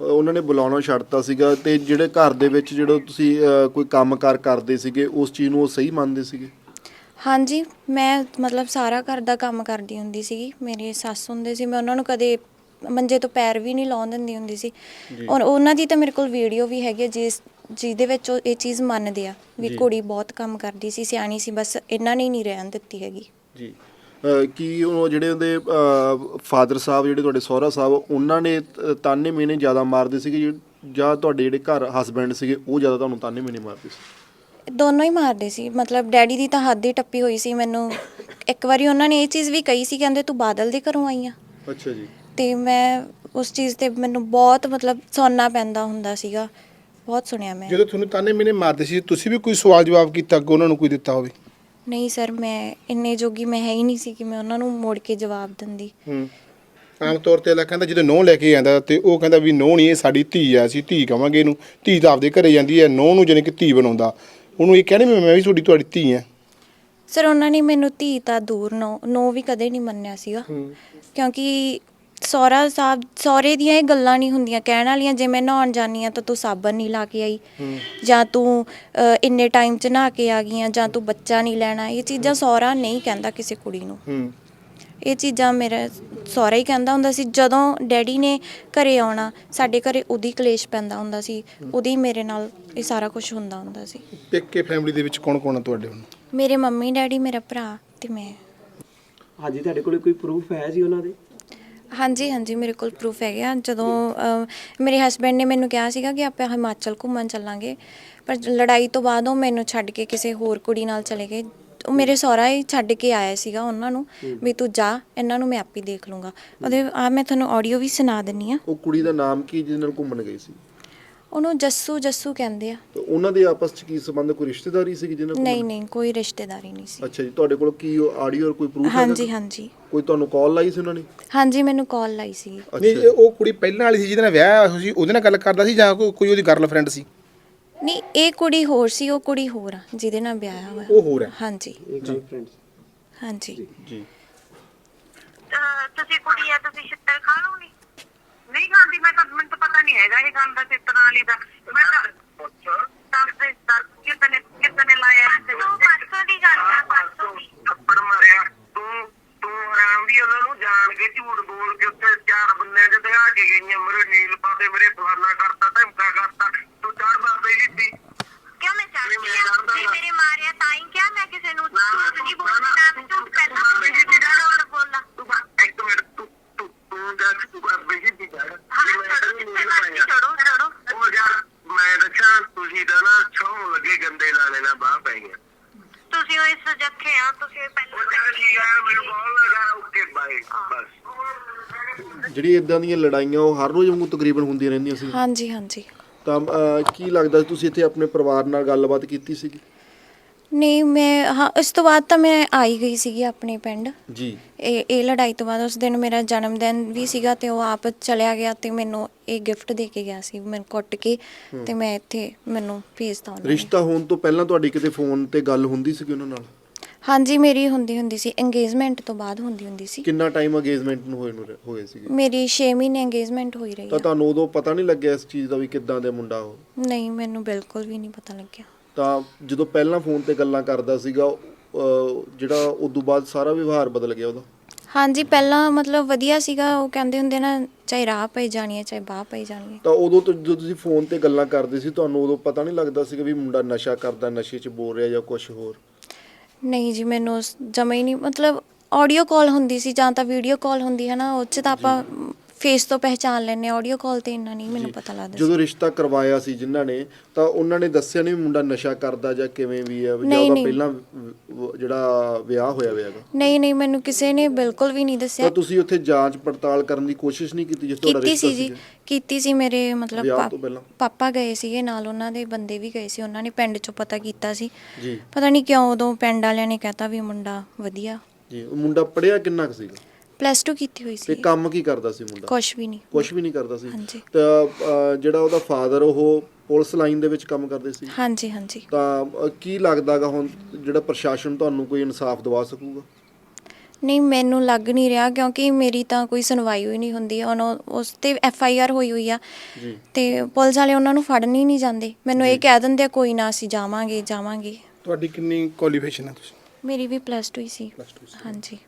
ਉਹਨਾਂ ਨੇ ਬੁਲਾਉਣਾ ਛੱਡਤਾ ਸੀਗਾ ਤੇ ਜਿਹੜੇ ਘਰ ਦੇ ਵਿੱਚ ਜਦੋਂ ਤੁਸੀਂ ਅਹ, ਕੋਈ ਕੰਮਕਾਰ ਕਰਦੇ ਸੀਗੇ ਉਸ ਚੀਜ਼ ਨੂੰ ਉਹ ਸਹੀ ਮੰਨਦੇ ਸੀਗੇ? ਹਾਂਜੀ ਮੈਂ ਮਤਲਬ ਸਾਰਾ ਘਰ ਦਾ ਕੰਮ ਕਰਦੀ ਹੁੰਦੀ ਸੀਗੀ। ਮੇਰੇ ਸੱਸ ਹੁੰਦੇ ਸੀ ਮੈਂ ਉਹਨਾਂ ਨੂੰ ਕਦੇ ਮੰਜੇ ਤੋਂ ਪੈਰ ਵੀ ਨਹੀਂ ਲਾਉਣ ਦਿੰਦੀ ਹੁੰਦੀ ਸੀ। ਔਰ ਉਹਨਾਂ ਦੀ ਤਾਂ ਮੇਰੇ ਕੋਲ ਵੀਡੀਓ ਵੀ ਹੈਗੀ ਹੈ ਜਿਸ ਜਿਹਦੇ ਵਿੱਚ ਉਹ ਇਹ ਚੀਜ਼ ਮੰਨਦੇ ਆ ਵੀ ਕੁੜੀ ਬਹੁਤ ਕੰਮ ਕਰਦੀ ਸੀ ਸਿਆਣੀ ਸੀ ਬਸ ਇਹਨਾਂ ਨੇ ਹੀ ਨਹੀਂ ਰਹਿਣ ਦਿੱਤੀ ਹੈਗੀ। ਜੀ। ਅਹ ਕੀ ਉਹ ਜਿਹੜੇ ਉਹਦੇ ਫਾਦਰ ਸਾਹਿਬ ਜਿਹੜੇ ਤੁਹਾਡੇ ਸਹੁਰਾ ਸਾਹਿਬ ਉਹਨਾਂ ਨੇ ਤ- ਤਾਨੇ ਮੀਨੇ ਜ਼ਿਆਦਾ ਮਾਰਦੇ ਸੀਗੇ? ਜੀ, ਜਾਂ ਤੁਹਾਡੇ ਜਿਹੜੇ ਘਰ ਹਸਬੰਡ ਸੀਗੇ ਉਹ ਜ਼ਿਆਦਾ ਤੁਹਾਨੂੰ ਤਾਨੇ ਮੀਨੇ ਮਾਰਦੇ ਸੀ? ਦੋਨੋਂ ਹੀ ਮਾਰਦੇ ਸੀ। ਮਤਲਬ ਡੈਡੀ ਦੀ ਤਾਂ ਹੱਦ ਹੀ ਟੱਪੀ ਹੋਈ ਸੀ ਮੈਨੂੰ। ਇੱਕ ਵਾਰੀ ਉਹਨਾਂ ਨੇ ਇਹ ਚੀਜ਼ ਵੀ ਕਹੀ ਸੀ ਕਹਿੰਦੇ ਤੂੰ ਬਾਦਲ ਦੇ ਘਰੋਂ ਆਈ ਆ। ਅੱਛਾ ਜੀ। ਤੇ ਮੈਂ ਉਸ ਚੀਜ਼ ਤੇ ਮੈਨੂੰ ਬਹੁਤ ਮਤਲਬ ਸੁਣਨਾ ਪੈਂਦਾ ਹੁੰਦਾ ਸੀਗਾ। ਬਹੁਤ ਸੁਣਿਆ ਮੈਂ। ਜਦੋਂ ਤੁਹਾਨੂੰ ਤਾਨੇ ਮੈਨੇ ਮਾਰਦੇ ਸੀ ਤੁਸੀਂ ਵੀ ਕੋਈ ਸਵਾਲ ਜਵਾਬ ਕੀਤਾ ਅੱਗੇ ਉਹਨਾਂ ਨੂੰ ਕੋਈ ਦਿੱਤਾ ਹੋਵੇ? ਨਹੀਂ ਸਰ ਮੈਂ ਇੰਨੇ ਜੋਗੀ ਮੈਂ ਹੈ ਹੀ ਨਹੀਂ ਸੀ ਕਿ ਮੈਂ ਉਹਨਾਂ ਨੂੰ ਮੋੜ ਕੇ ਜਵਾਬ ਦਿੰਦੀ। ਹੂੰ। ਆਮ ਤੌਰ ਤੇ ਅਲਾ ਕਹਿੰਦਾ ਜਦੋਂ ਨੋਹ ਲੈ ਕੇ ਆਂਦਾ ਤੇ ਉਹ ਕਹਿੰਦਾ ਵੀ ਨੋਹ ਨਹੀਂ ਇਹ ਸਾਡੀ ਧੀ ਆ ਅਸੀਂ ਧੀ ਕਵਾਂਗੇ ਇਹਨੂੰ। ਧੀ ਤਾਂ ਆਪਦੇ ਘਰੇ ਜਾਂਦੀ ਹੈ ਨੂੰ ਜਾਣੀ ਕਿ ਧੀ ਬਣਾਉਂਦਾ। ਉਹਨੂੰ ਇਹ ਕਹਿੰਦੇ ਵੀ ਮੈਂ ਵੀ ਤੁਹਾਡੀ ਤੁਹਾਡੀ ਧੀ ਆ ਸਰ ਉਹਨਾਂ ਨੇ ਮੈਨੂੰ ਧੀ ਤਾਂ ਦੂਰ ਨੋ ਨੋ ਵੀ ਕਦੇ ਨਹੀਂ ਮੰਨਿਆ ਸੀਗਾ। ਕਿਉਂਕਿ ਸਹੁਰਾ ਸਾਹਿਬ ਸਹੁਰੇ ਦੀਆਂ ਇਹ ਗੱਲਾਂ ਨਹੀਂ ਹੁੰਦੀਆਂ। ਕਹਿਣ ਵਾਲੀਆਂ ਜੇ ਮੈਂ ਨਹਾਉਣ ਜਾਨੀ ਆ ਤਾਂ ਤੂੰ ਸਾਬਣ ਨਹੀਂ ਲਾ ਕੇ ਆਈ। ਜਾਂ ਤੂੰ ਅ, ਇੰਨੇ ਟਾਈਮ 'ਚ ਨਹਾ ਕੇ ਆ ਗਈ ਆ ਜਾਂ ਤੂੰ ਬੱਚਾ ਨਹੀਂ ਲੈਣਾ। ਇਹ ਚੀਜ਼ਾਂ ਸਹੁਰਾ ਨਹੀਂ ਕਹਿੰਦਾ ਕਿਸੇ ਕੁੜੀ ਨੂੰ। ਹੂੰ। ਇਹ ਚੀਜ਼ਾਂ ਮੇਰਾ ਸਹੁਰਾ ਹੀ ਕਹਿੰਦਾ ਹੁੰਦਾ ਸੀ ਜਦੋਂ ਡੈਡੀ ਨੇ ਘਰੇ ਆਉਣਾ ਸਾਡੇ ਘਰੇ ਉਹਦੀ ਕਲੇਸ਼ ਪੈਂਦਾ ਹੁੰਦਾ ਸੀ ਉਹਦੀ ਮੇਰੇ ਨਾਲ ਇਹ ਸਾਰਾ ਕੁਝ ਹੁੰਦਾ ਹੁੰਦਾ ਸੀ। ਪੇਕੇ ਫੈਮਿਲੀ ਦੇ ਵਿੱਚ ਕੌਣ ਕੌਣ ਆ ਤੁਹਾਡੇ ਹੁਣ? ਮੇਰੇ ਮੰਮੀ ਡੈਡੀ ਮੇਰਾ ਭਰਾ ਤੇ ਮੈਂ। ਹਾਂਜੀ ਤੁਹਾਡੇ ਕੋਲ ਕੋਈ ਪ੍ਰੂਫ ਹੈ ਜੀ ਉਹਨਾਂ ਦੇ? ਹਾਂਜੀ ਹਾਂਜੀ ਮੇਰੇ ਕੋਲ ਪ੍ਰੂਫ ਹੈਗੇ ਆ। ਜਦੋਂ ਅਹ, ਮੇਰੇ ਹਸਬੰਡ ਨੇ ਮੈਨੂੰ ਕਿਹਾ ਸੀਗਾ ਕਿ ਆਪਾਂ ਹਿਮਾਚਲ ਘੁੰਮਣ ਚੱਲਾਂਗੇ ਪਰ ਲੜਾਈ ਤੋਂ ਬਾਅਦ ਉਹ ਮੈਨੂੰ ਛੱਡ ਕੇ ਕਿਸੇ ਹੋਰ ਕੁੜੀ ਨਾਲ ਚਲੇ ਗਏ ਉਹ ਮੇਰੇ ਸਹੁਰਾ ਹੀ ਛੱਡ ਕੇ ਆਇਆ ਸੀਗਾ ਉਹਨਾਂ ਨੂੰ ਵੀ ਤੂੰ ਜਾ ਇਹਨਾਂ ਨੂੰ ਮੈਂ ਆਪੇ ਦੇਖ ਲੂੰਗਾ। ਉਹਦੇ ਆ ਮੈਂ ਤੁਹਾਨੂੰ ਆਡੀਓ ਵੀ ਸੁਣਾ ਦਿੰਨੀ ਆ। ਉਹ ਕੁੜੀ ਦਾ ਨਾਮ ਕੀ ਜਿਹਦੇ ਨਾਲ ਘੁੰਮਣ ਗਏ ਸੀ? ਉਹਨੂੰ ਜੱਸੂ ਜੱਸੂ ਕਹਿੰਦੇ ਆ। ਤੇ ਉਹਨਾਂ ਦੇ ਆਪਸ ਚ ਕੀ ਸੰਬੰਧ? ਕੋਈ ਰਿਸ਼ਤੇਦਾਰੀ ਸੀ ਜਿਹਨਾਂ ਨਾਲ ਨਹੀਂ ਨਹੀਂ ਕੋਈ ਰਿਸ਼ਤੇਦਾਰੀ ਨਹੀਂ ਸੀ। ਅੱਛਾ ਜੀ ਤੁਹਾਡੇ ਕੋਲ ਕੀ ਆਡੀਓ ਔਰ ਕੋਈ ਪ੍ਰੂਫ ਹਾਂਜੀ ਹਾਂਜੀ। ਕੋਈ ਤੁਹਾਨੂੰ ਕਾਲ ਲਾਈ ਸੀ ਉਹਨਾਂ ਨੇ? ਹਾਂਜੀ ਮੈਨੂੰ ਕਾਲ ਲਾਈ ਸੀ। ਨਹੀਂ ਇਹ ਉਹ ਕੁੜੀ ਪਹਿਲਾਂ ਵਾਲੀ ਸੀ ਜਿਹਦੇ ਨਾਲ ਵਿਆਹ ਹੋਇਆ ਸੀ ਉਹਦੇ ਨਾਲ ਗੱਲ ਕਰਦਾ ਸੀ ਜਾਂ ਕੋਈ ਕੋਈ ਉਹਦੀ ਗਰਲਫ੍ਰੈਂਡ ਸੀ? ਨਹੀਂ ਇਹ ਕੁੜੀ ਹੋਰ ਸੀ ਉਹ ਕੁੜੀ ਹੋਰ ਆ ਜਿਹਦੇ ਨਾਲ ਵਿਆਹ ਹੋਇਆ। ਉਹ ਹੋਰ ਹੈ ਹਾਂਜੀ। ਹਾਂਜੀ। ਜੀ ਅਹ ਤੁਸੀਂ ਕੁੜੀ ਆ ਤੁਸੀਂ ਛਿੱਤਰ ਖਾ ਲਓਗੇ? ਨਹੀਂ ਖਾਂਦੀ ਮੈਂ ਤਾਂ ਮੈਨੂੰ ਤਾਂ ਪਤਾ ਨਹੀਂ ਹੈਗਾ ਇਹ ਗੱਲ ਦਾ ਛਿੱਤਰਾਂ ਵਾਲੀ ਦਾ। ਮੈਂ ਤਾਂ ਦੱਸ ਦੇ ਦੱਸ ਕਿਤਨੇ ਕਿਤਨੇ ਲਾਇਆ ਤੂੰ ਪਰਸੋਂ ਦੀ ਗੱਲ ਆ ਪਰਸੋਂ ਦੀ। ਥੱਪੜ ਮਾਰਿਆ। ਤੂੰ ਤੂੰ ਹਰਾਮ ਦੀ ਉਹਨਾਂ ਨੂੰ ਜਾਣ ਕੇ ਝੂਠ ਬੋਲ ਕੇ ਉੱਤੇ ਚਾਰ ਬੰਦਿਆਂ ਦਿਖਾ ਕੇ ਗਈਆਂ। ਮੇਰੇ ਨੀਲ ਪਾਤੇ ਮੇਰੇ ਫਲਾਨਾ ਕਰਤਾ ਧਮਕਾ ਕਰਤਾ। ਤੂੰ ਚੜ ਬਾਬੇ ਜੀ ਦੀ ਕਿਉਂ ਮੈਂ ਚੜਦੀ ਆ ਜੇ ਮੇਰੇ ਮਾਰਿਆ ਤਾਂ ਹੀ ਕਿਹਾ ਮੈਂ ਕਿਸੇ ਨੂੰ ਝੂਠ ਨਹੀਂ ਬੋਲਦੀ ਨਾ ਮੈਂ ਝੂਠ ਪਹਿਲਾਂ ਬਾਬੇ ਜੀ ਦੀ ਡਰ ਬੋਲਣਾ। ਤੂੰ ਬਸ ਇੱਕ ਮਿੰਟ ਤੂੰ ਤੂੰ ਤੂੰ ਜਾ ਤੂੰ ਬਾਬੇ ਜੀ ਦੀ ਡਰ ਚੜੋ ਚੜੋ ਉਹ ਯਾਰ ਮੈਂ ਦੱਸਾਂ ਤੁਸੀਂ ਤਾਂ ਨਾ ਛੋਹ ਲੱਗੇ ਗੰਦੇ ਲਾਣੇ ਨਾਲ ਬਾਹ ਪੈ ਗਿਆ ਤੁਸੀਂ ਉਹ ਇਸ ਜੱਥੇ ਆ ਤੁਸੀਂ ਪਹਿਲਾਂ ਯਾਰ ਮੈਨੂੰ ਕਾਲ ਲਗਾ? ਓਕੇ ਬਾਏ ਬਸ। ਜਿਹੜੀ ਇਦਾਂ ਦੀਆਂ ਲੜਾਈਆਂ ਉਹ ਹਰ ਰੋਜ਼ ਵਾਂਗੂ ਤਕਰੀਬਨ ਹੁੰਦੀਆਂ ਰਹਿੰਦੀਆਂ ਸੀ। ਹਾਂਜੀ ਹਾਂਜੀ। ਤਾਂ ਅਹ, ਕੀ ਲੱਗਦਾ ਤੁਸੀਂ ਇੱਥੇ ਆਪਣੇ ਪਰਿਵਾਰ ਨਾਲ ਗੱਲਬਾਤ ਕੀਤੀ ਸੀਗੀ? ਨਹੀਂ ਮੈਂ ਹਾਂ ਉਸ ਤੋਂ ਬਾਅਦ ਤਾਂ ਮੈਂ ਆਈ ਗਈ ਸੀਗੀ ਆਪਣੇ ਪਿੰਡ। ਜੀ। ਇਹ ਇਹ ਲੜਾਈ ਤੋਂ ਬਾਅਦ ਉਸ ਦਿਨ ਮੇਰਾ ਜਨਮ ਦਿਨ ਵੀ ਸੀਗਾ ਤੇ ਉਹ ਆਪ ਚਲਿਆ ਗਿਆ ਤੇ ਮੈਨੂੰ ਇਹ ਗਿਫਟ ਦੇ ਕੇ ਗਿਆ ਸੀ ਮੈਨੂੰ ਕੁੱਟ ਕੇ ਤੇ ਮੈਂ ਇੱਥੇ ਮੈਨੂੰ ਭੇਜਤਾ ਉਹਨਾਂ ਨੇ। ਰਿਸ਼ਤਾ ਹੋਣ ਤੋਂ ਪਹਿਲਾਂ ਤੁਹਾਡੀ ਕਿਤੇ ਫੋਨ ਤੇ ਗੱਲ ਹੁੰਦੀ ਸੀਗੀ ਉਹਨਾਂ ਨਾਲ? ਹਾਂਜੀ ਮੇਰੀ ਹੁੰਦੀ ਹੁੰਦੀ ਸੀ। ਇੰਗੇਜਮੈਂਟ ਤੋਂ ਬਾਅਦ ਹੁੰਦੀ ਹੁੰਦੀ ਸੀ। ਕਿੰਨਾ ਟਾਈਮ ਅਗੇਜਮੈਂਟ ਨੂੰ ਹੋਏ ਨੂੰ ਰ- ਹੋਏ ਸੀਗੇ? ਮੇਰੀ 6 ਮਹੀਨੇ ਇੰਗੇਜਮੈਂਟ ਹੋਈ ਰਹੀ ਤਾਂ ਆ। ਤੁਹਾਨੂੰ ਉਦੋਂ ਪਤਾ ਨਹੀਂ ਲੱਗਿਆ ਇਸ ਚੀਜ਼ ਦਾ ਵੀ ਕਿੱਦਾਂ ਦੇ ਮੁੰਡਾ ਉਹ? ਨਹੀਂ ਮੈਨੂੰ ਬਿਲਕੁਲ ਵੀ ਨਹੀਂ ਪਤਾ ਲੱਗਿਆ। ਤਾਂ ਜਦੋਂ ਪਹਿਲਾਂ ਫੋਨ ਤੇ ਗੱਲਾਂ ਕਰਦਾ ਸੀਗਾ ਅਹ, ਜਿਹੜਾ ਉਦੋਂ ਬਾਅਦ ਸਾਰਾ ਵਿਵਹਾਰ ਬਦਲ ਗਿਆ ਉਹਦਾ? ਹਾਂਜੀ ਪਹਿਲਾਂ ਮਤਲਬ ਵਧੀਆ ਸੀਗਾ। ਉਹ ਕਹਿੰਦੇ ਹੁੰਦੇ ਨਾ ਚਾਹੇ ਰਾਹ ਪਈ ਜਾਣੀ ਹੈ ਚਾਹੇ ਬਾਹ ਪਈ ਜਾਣੀ ਹੈ। ਤਾਂ ਉਦੋਂ ਤੋਂ ਜਦੋਂ ਤੁਸੀਂ ਫੋਨ ਤੇ ਗੱਲਾਂ ਕਰਦੇ ਸੀ ਤੁਹਾਨੂੰ ਉਦੋਂ ਪਤਾ ਨਹੀਂ ਲੱਗਦਾ ਸੀਗਾ ਵੀ ਮੁੰਡਾ ਨਸ਼ਾ ਕਰਦਾ ਨਸ਼ੇ 'ਚ ਬੋਲ ਰਿਹਾ ਜਾਂ ਕੁਝ ਹੋਰ? ਨਹੀਂ ਜੀ, ਮੈਨੂੰ ਉਸ ਜਮਾ ਹੀ ਨਹੀਂ, ਮਤਲਬ ਆਡੀਓ ਕਾਲ ਹੁੰਦੀ ਸੀ ਜਾਂ ਤਾਂ ਵੀਡੀਓ ਕਾਲ ਹੁੰਦੀ ਹੈ ਨਾ, ਉਹ 'ਚ ਤਾਂ ਆਪਾਂ ਫੇਸ ਤੋਂ ਪਹਿਚਾਨ ਲੈਂਦੇ ਆਡੀਓ ਕਾਲ ਤੇ ਇੰਨਾ ਨਹੀਂ ਮੈਨੂੰ ਪਤਾ ਲੱਗਦਾ ਸੀ। ਜਦੋਂ ਰਿਸ਼ਤਾ ਕਰਵਾਇਆ ਸੀ ਜਿਨ੍ਹਾਂ ਨੇ ਤਾਂ ਉਹਨਾਂ ਨੇ ਦੱਸਿਆ ਨਹੀਂ ਮੁੰਡਾ ਨਸ਼ਾ ਕਰਦਾ ਜਾਂ ਕਿਵੇਂ ਵੀ ਹੈ ਜਾਂ ਨਹੀਂ, ਉਹਦਾ ਨਹੀਂ। ਪਹਿਲਾਂ ਵ- ਵ- ਜਿਹੜਾ ਵਿਆਹ ਹੋਇਆ ਹੋਇਆਗਾ ਨਹੀਂ ਨਹੀਂ ਮੈਨੂੰ ਕਿਸੇ ਨੇ ਬਿਲਕੁਲ ਵੀ ਨਹੀਂ ਦੱਸਿਆ। ਤਾਂ ਤੁਸੀਂ ਉੱਥੇ ਜਾਂਚ ਪੜਤਾਲ ਕਰਨ ਦੀ ਕੋਸ਼ਿਸ਼ ਨਹੀਂ ਕੀਤੀ ਜਿਸ ਤੁਹਾਡਾ ਕੀਤੀ ਰਿਸ਼ਤਾ ਸੀ ਜੀ ਸੀਗਾ? ਕੀਤੀ ਸੀ ਮੇਰੇ ਮਤਲਬ ਵਿਆਹ ਪਾ- ਤੋਂ ਪਹਿਲਾਂ? ਪਾਪਾ ਗਏ ਸੀਗੇ ਨਾਲ ਉਹਨਾਂ ਦੇ ਬੰਦੇ ਵੀ ਗਏ ਸੀ ਉਹਨਾਂ ਨੇ ਪਿੰਡ ਚੋਂ ਪਤਾ ਕੀਤਾ ਸੀ। ਜੀ। ਪਤਾ ਨਹੀਂ ਕਿਉਂ ਉਦੋਂ ਪਿੰਡ ਵਾਲਿਆਂ ਨੇ ਕਹਤਾ ਵੀ ਮੁੰਡਾ ਵਧੀਆ। ਜੀ ਉਹ ਮੁੰਡਾ ਪੜਿਆ ਕਿੰਨਾ ਕੁ ਸੀਗਾ? ਪਲੱਸ 2 ਕੀਤੀ ਹੋਈ ਤੇ ਸੀ ਕੰਮ ਕੀ ਕਰਦਾ ਸੀ ਮੁੰਡਾ? ਕੁਝ ਵੀ ਨਹੀਂ। ਕੁਝ ਵੀ ਨਹੀਂ ਕਰਦਾ ਸੀ। ਹਾਂਜੀ। ਤਾਂ ਜਿਹੜਾ ਉਹਦਾ ਫਾਦਰ ਉਹ ਪੁਲਿਸ ਲਾਈਨ ਦੇ ਵਿੱਚ ਕੰਮ ਕਰਦੇ ਸੀ? ਹਾਂਜੀ ਹਾਂਜੀ। ਤਾਂ ਕੀ ਲੱਗਦਾਗਾ ਹੁਣ ਜਿਹੜਾ ਪ੍ਰਸ਼ਾਸਨ ਤੁਹਾਨੂੰ ਕੋਈ ਇਨਸਾਫ ਦਿਵਾ ਸਕੂਗਾ? ਨਹੀਂ ਮੈਨੂੰ ਲੱਗ ਨਹੀਂ ਰਿਹਾ ਕਿਉਂਕਿ ਮੇਰੀ ਤਾਂ ਕੋਈ ਸੁਣਵਾਈ ਹੋਈ ਨਹੀਂ ਹੁੰਦੀ। ਹੁਣ ਉਹ- ਉਸ ਤੇ ਐਫ ਆਈ ਆਰ ਹੋਈ ਹੋਈ ਆ। ਜੀ। ਤੇ ਪੁਲਿਸ ਵਾਲੇ ਉਹਨਾਂ ਨੂੰ ਫੜਨ ਹੀ ਨਹੀਂ ਜਾਂਦੇ। ਮੈਨੂੰ ਇਹ ਕਹਿ ਦਿੰਦੇ ਆ ਕੋਈ ਨਾ ਅਸੀਂ ਜਾਵਾਂਗੇ ਜਾਵਾਂਗੇ। ਤੁਹਾਡੀ ਕਿੰਨੀ ਕੁਆਲੀਫਿਕੇਸ਼ਨ ਹੈ ਤੁਸੀਂ? ਮੇਰੀ ਵੀ ਪਲੱਸ 2 ਹੀ ਸੀ। Plus two ਸੀ। ਹਾਂਜੀ।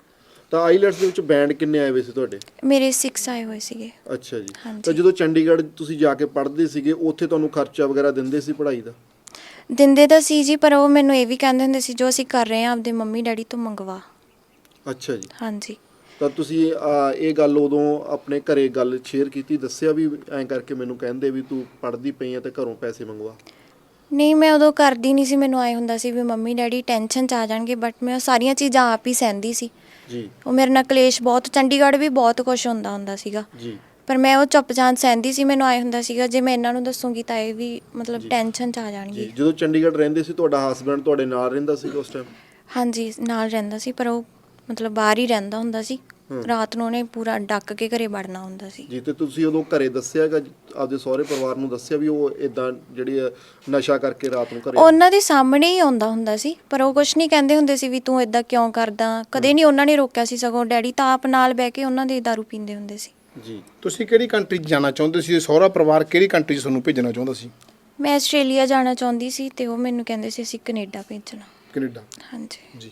ਤਾਂ ਆਈਲੈਟਸ ਦੇ ਵਿੱਚ ਬੈਂਡ ਕਿੰਨੇ ਆਏ ਹੋਏ ਸੀ ਤੁਹਾਡੇ? ਮੇਰੇ 6 ਆਏ ਹੋਏ ਸੀਗੇ। ਅੱਛਾ ਜੀ। ਹਾਂਜੀ। ਤਾਂ ਜਦੋਂ ਚੰਡੀਗੜ੍ਹ ਤੁਸੀਂ ਜਾ ਕੇ ਪੜ੍ਹਦੇ ਸੀਗੇ ਉੱਥੇ ਤੁਹਾਨੂੰ ਖਰਚਾ ਵਗੈਰਾ ਦਿੰਦੇ ਸੀ ਪੜ੍ਹਾਈ ਦਾ? ਦਿੰਦੇ ਤਾਂ ਸੀ ਜੀ ਪਰ ਉਹ ਮੈਨੂੰ ਇਹ ਵੀ ਕਹਿੰਦੇ ਹੁੰਦੇ ਸੀ ਜੋ ਅਸੀਂ ਕਰ ਰਹੇ ਹਾਂ ਆਪਦੇ ਮੰਮੀ ਡੈਡੀ ਤੋਂ ਮੰਗਵਾ। ਅੱਛਾ ਜੀ। ਹਾਂਜੀ। ਤਾਂ ਤੁਸੀਂ ਅਹ, ਇਹ ਗੱਲ ਉਦੋਂ ਆਪਣੇ ਘਰੇ ਗੱਲ ਸ਼ੇਅਰ ਕੀਤੀ ਦੱਸਿਆ ਵੀ ਐਂ ਕਰਕੇ ਮੈਨੂੰ ਕਹਿੰਦੇ ਵੀ ਤੂੰ ਪੜ੍ਹਦੀ ਪਈ ਆ ਤੇ ਘਰੋਂ ਪੈਸੇ ਮੰਗਵਾ। ਨਹੀਂ ਮੈਂ ਉਦੋਂ ਕਰਦੀ ਨਹੀਂ ਸੀ ਮੈਨੂੰ ਆਏ ਹੁੰਦਾ ਸੀ ਵੀ ਮੰਮੀ ਡੈਡੀ ਟੈਨਸ਼ਨ ਚ ਆ ਜਾਣਗੇ ਬਟ ਮੈਂ ਉਹ ਸਾਰੀਆਂ ਚੀਜ਼ਾਂ ਆਪ ਹੀ ਸਹਿੰਦੀ ਸੀ। ਜੀ। ਉਹ ਮੇਰੇ ਨਾਲ ਕਲੇਸ਼ ਬਹੁਤ ਚੰਡੀਗੜ੍ਹ ਵੀ ਬਹੁਤ ਕੁਝ ਹੁੰਦਾ ਹੁੰਦਾ ਸੀਗਾ। ਜੀ। ਪਰ ਮੈਂ ਉਹ ਚੁੱਪਚਾਪ ਸਹਿੰਦੀ ਸੀ ਮੈਨੂੰ ਆਏ ਹੁੰਦਾ ਸੀਗਾ ਜੇ ਮੈਂ ਇਹਨਾਂ ਨੂੰ ਦੱਸੂਗੀ ਤਾਂ ਇਹ ਵੀ ਮਤਲਬ ਟੈਨਸ਼ਨ ਚ ਆ ਜੀ ਜਾਣਗੇ ਜਦੋਂ ਚੰਡੀਗੜ੍ਹ ਰਹਿੰਦੇ ਸੀ ਤੁਹਾਡਾ ਹਸਬੰਡ ਤੁਹਾਡੇ ਨਾਲ ਰਹਿੰਦਾ ਸੀ ਉਸ ਟਾਈਮ ਹਾਂਜੀ ਨਾਲ ਰਹਿੰਦਾ ਸੀ ਪਰ ਉਹ ਮਤਲਬ ਬਾਹਰ ਹੀ ਰਹਿੰਦਾ ਹੁੰਦਾ ਸੀ। ਰਾਤ ਨੂੰ ਉਹਨੇ ਪੂਰਾ ਡੱਕ ਕੇ ਘਰੇ ਵੜਨਾ ਹੁੰਦਾ ਸੀ। ਜੀ ਤੇ ਤੁਸੀਂ ਉਦੋਂ ਘਰੇ ਦੱਸਿਆਗਾ ਆਪਦੇ ਸਹੁਰੇ ਪਰਿਵਾਰ ਨੂੰ ਦੱਸਿਆ ਵੀ ਉਹ ਇਦਾਂ ਜਿਹੜੀ ਨਸ਼ਾ ਕਰਕੇ ਰਾਤ ਨੂੰ ਘਰੇ ਉਹਨਾਂ ਦੇ ਸਾਹਮਣੇ ਹੀ ਆਉਂਦਾ ਹੁੰਦਾ ਸੀ ਪਰ ਉਹ ਕੁਝ ਨਹੀਂ ਕਹਿੰਦੇ ਹੁੰਦੇ ਸੀ ਵੀ ਤੂੰ ਇਦਾਂ ਕਿਉਂ ਕਰਦਾ? ਕਦੇ ਨਹੀਂ ਉਹਨਾਂ ਨੇ ਰੋਕਿਆ ਸੀ ਸਗੋਂ ਡੈਡੀ ਤਾਂ ਆਪ ਨਾਲ ਬਹਿ ਕੇ ਉਹਨਾਂ ਦੇ ਦਾਰੂ ਪੀਂਦੇ ਹੁੰਦੇ ਸੀ। ਜੀ। ਤੁਸੀਂ ਕਿਹੜੀ ਕੰਟਰੀ 'ਚ ਜਾਣਾ ਚਾਹੁੰਦੇ ਸੀ? ਸਹੁਰਾ ਪਰਿਵਾਰ ਕਿਹੜੀ ਕੰਟਰੀ 'ਚ ਤੁਹਾਨੂੰ ਭੇਜਣਾ ਚਾਹੁੰਦਾ ਸੀ? ਮੈਂ ਆਸਟ੍ਰੇਲੀਆ ਜਾਣਾ ਚਾਹੁੰਦੀ ਸੀ ਤੇ ਉਹ ਮੈਨੂੰ ਕਹਿੰਦੇ ਸੀ ਅਸੀਂ ਕੈਨੇਡਾ ਭੇਜਣਾ। ਕੈਨੇਡਾ। ਹਾਂਜੀ। ਜੀ।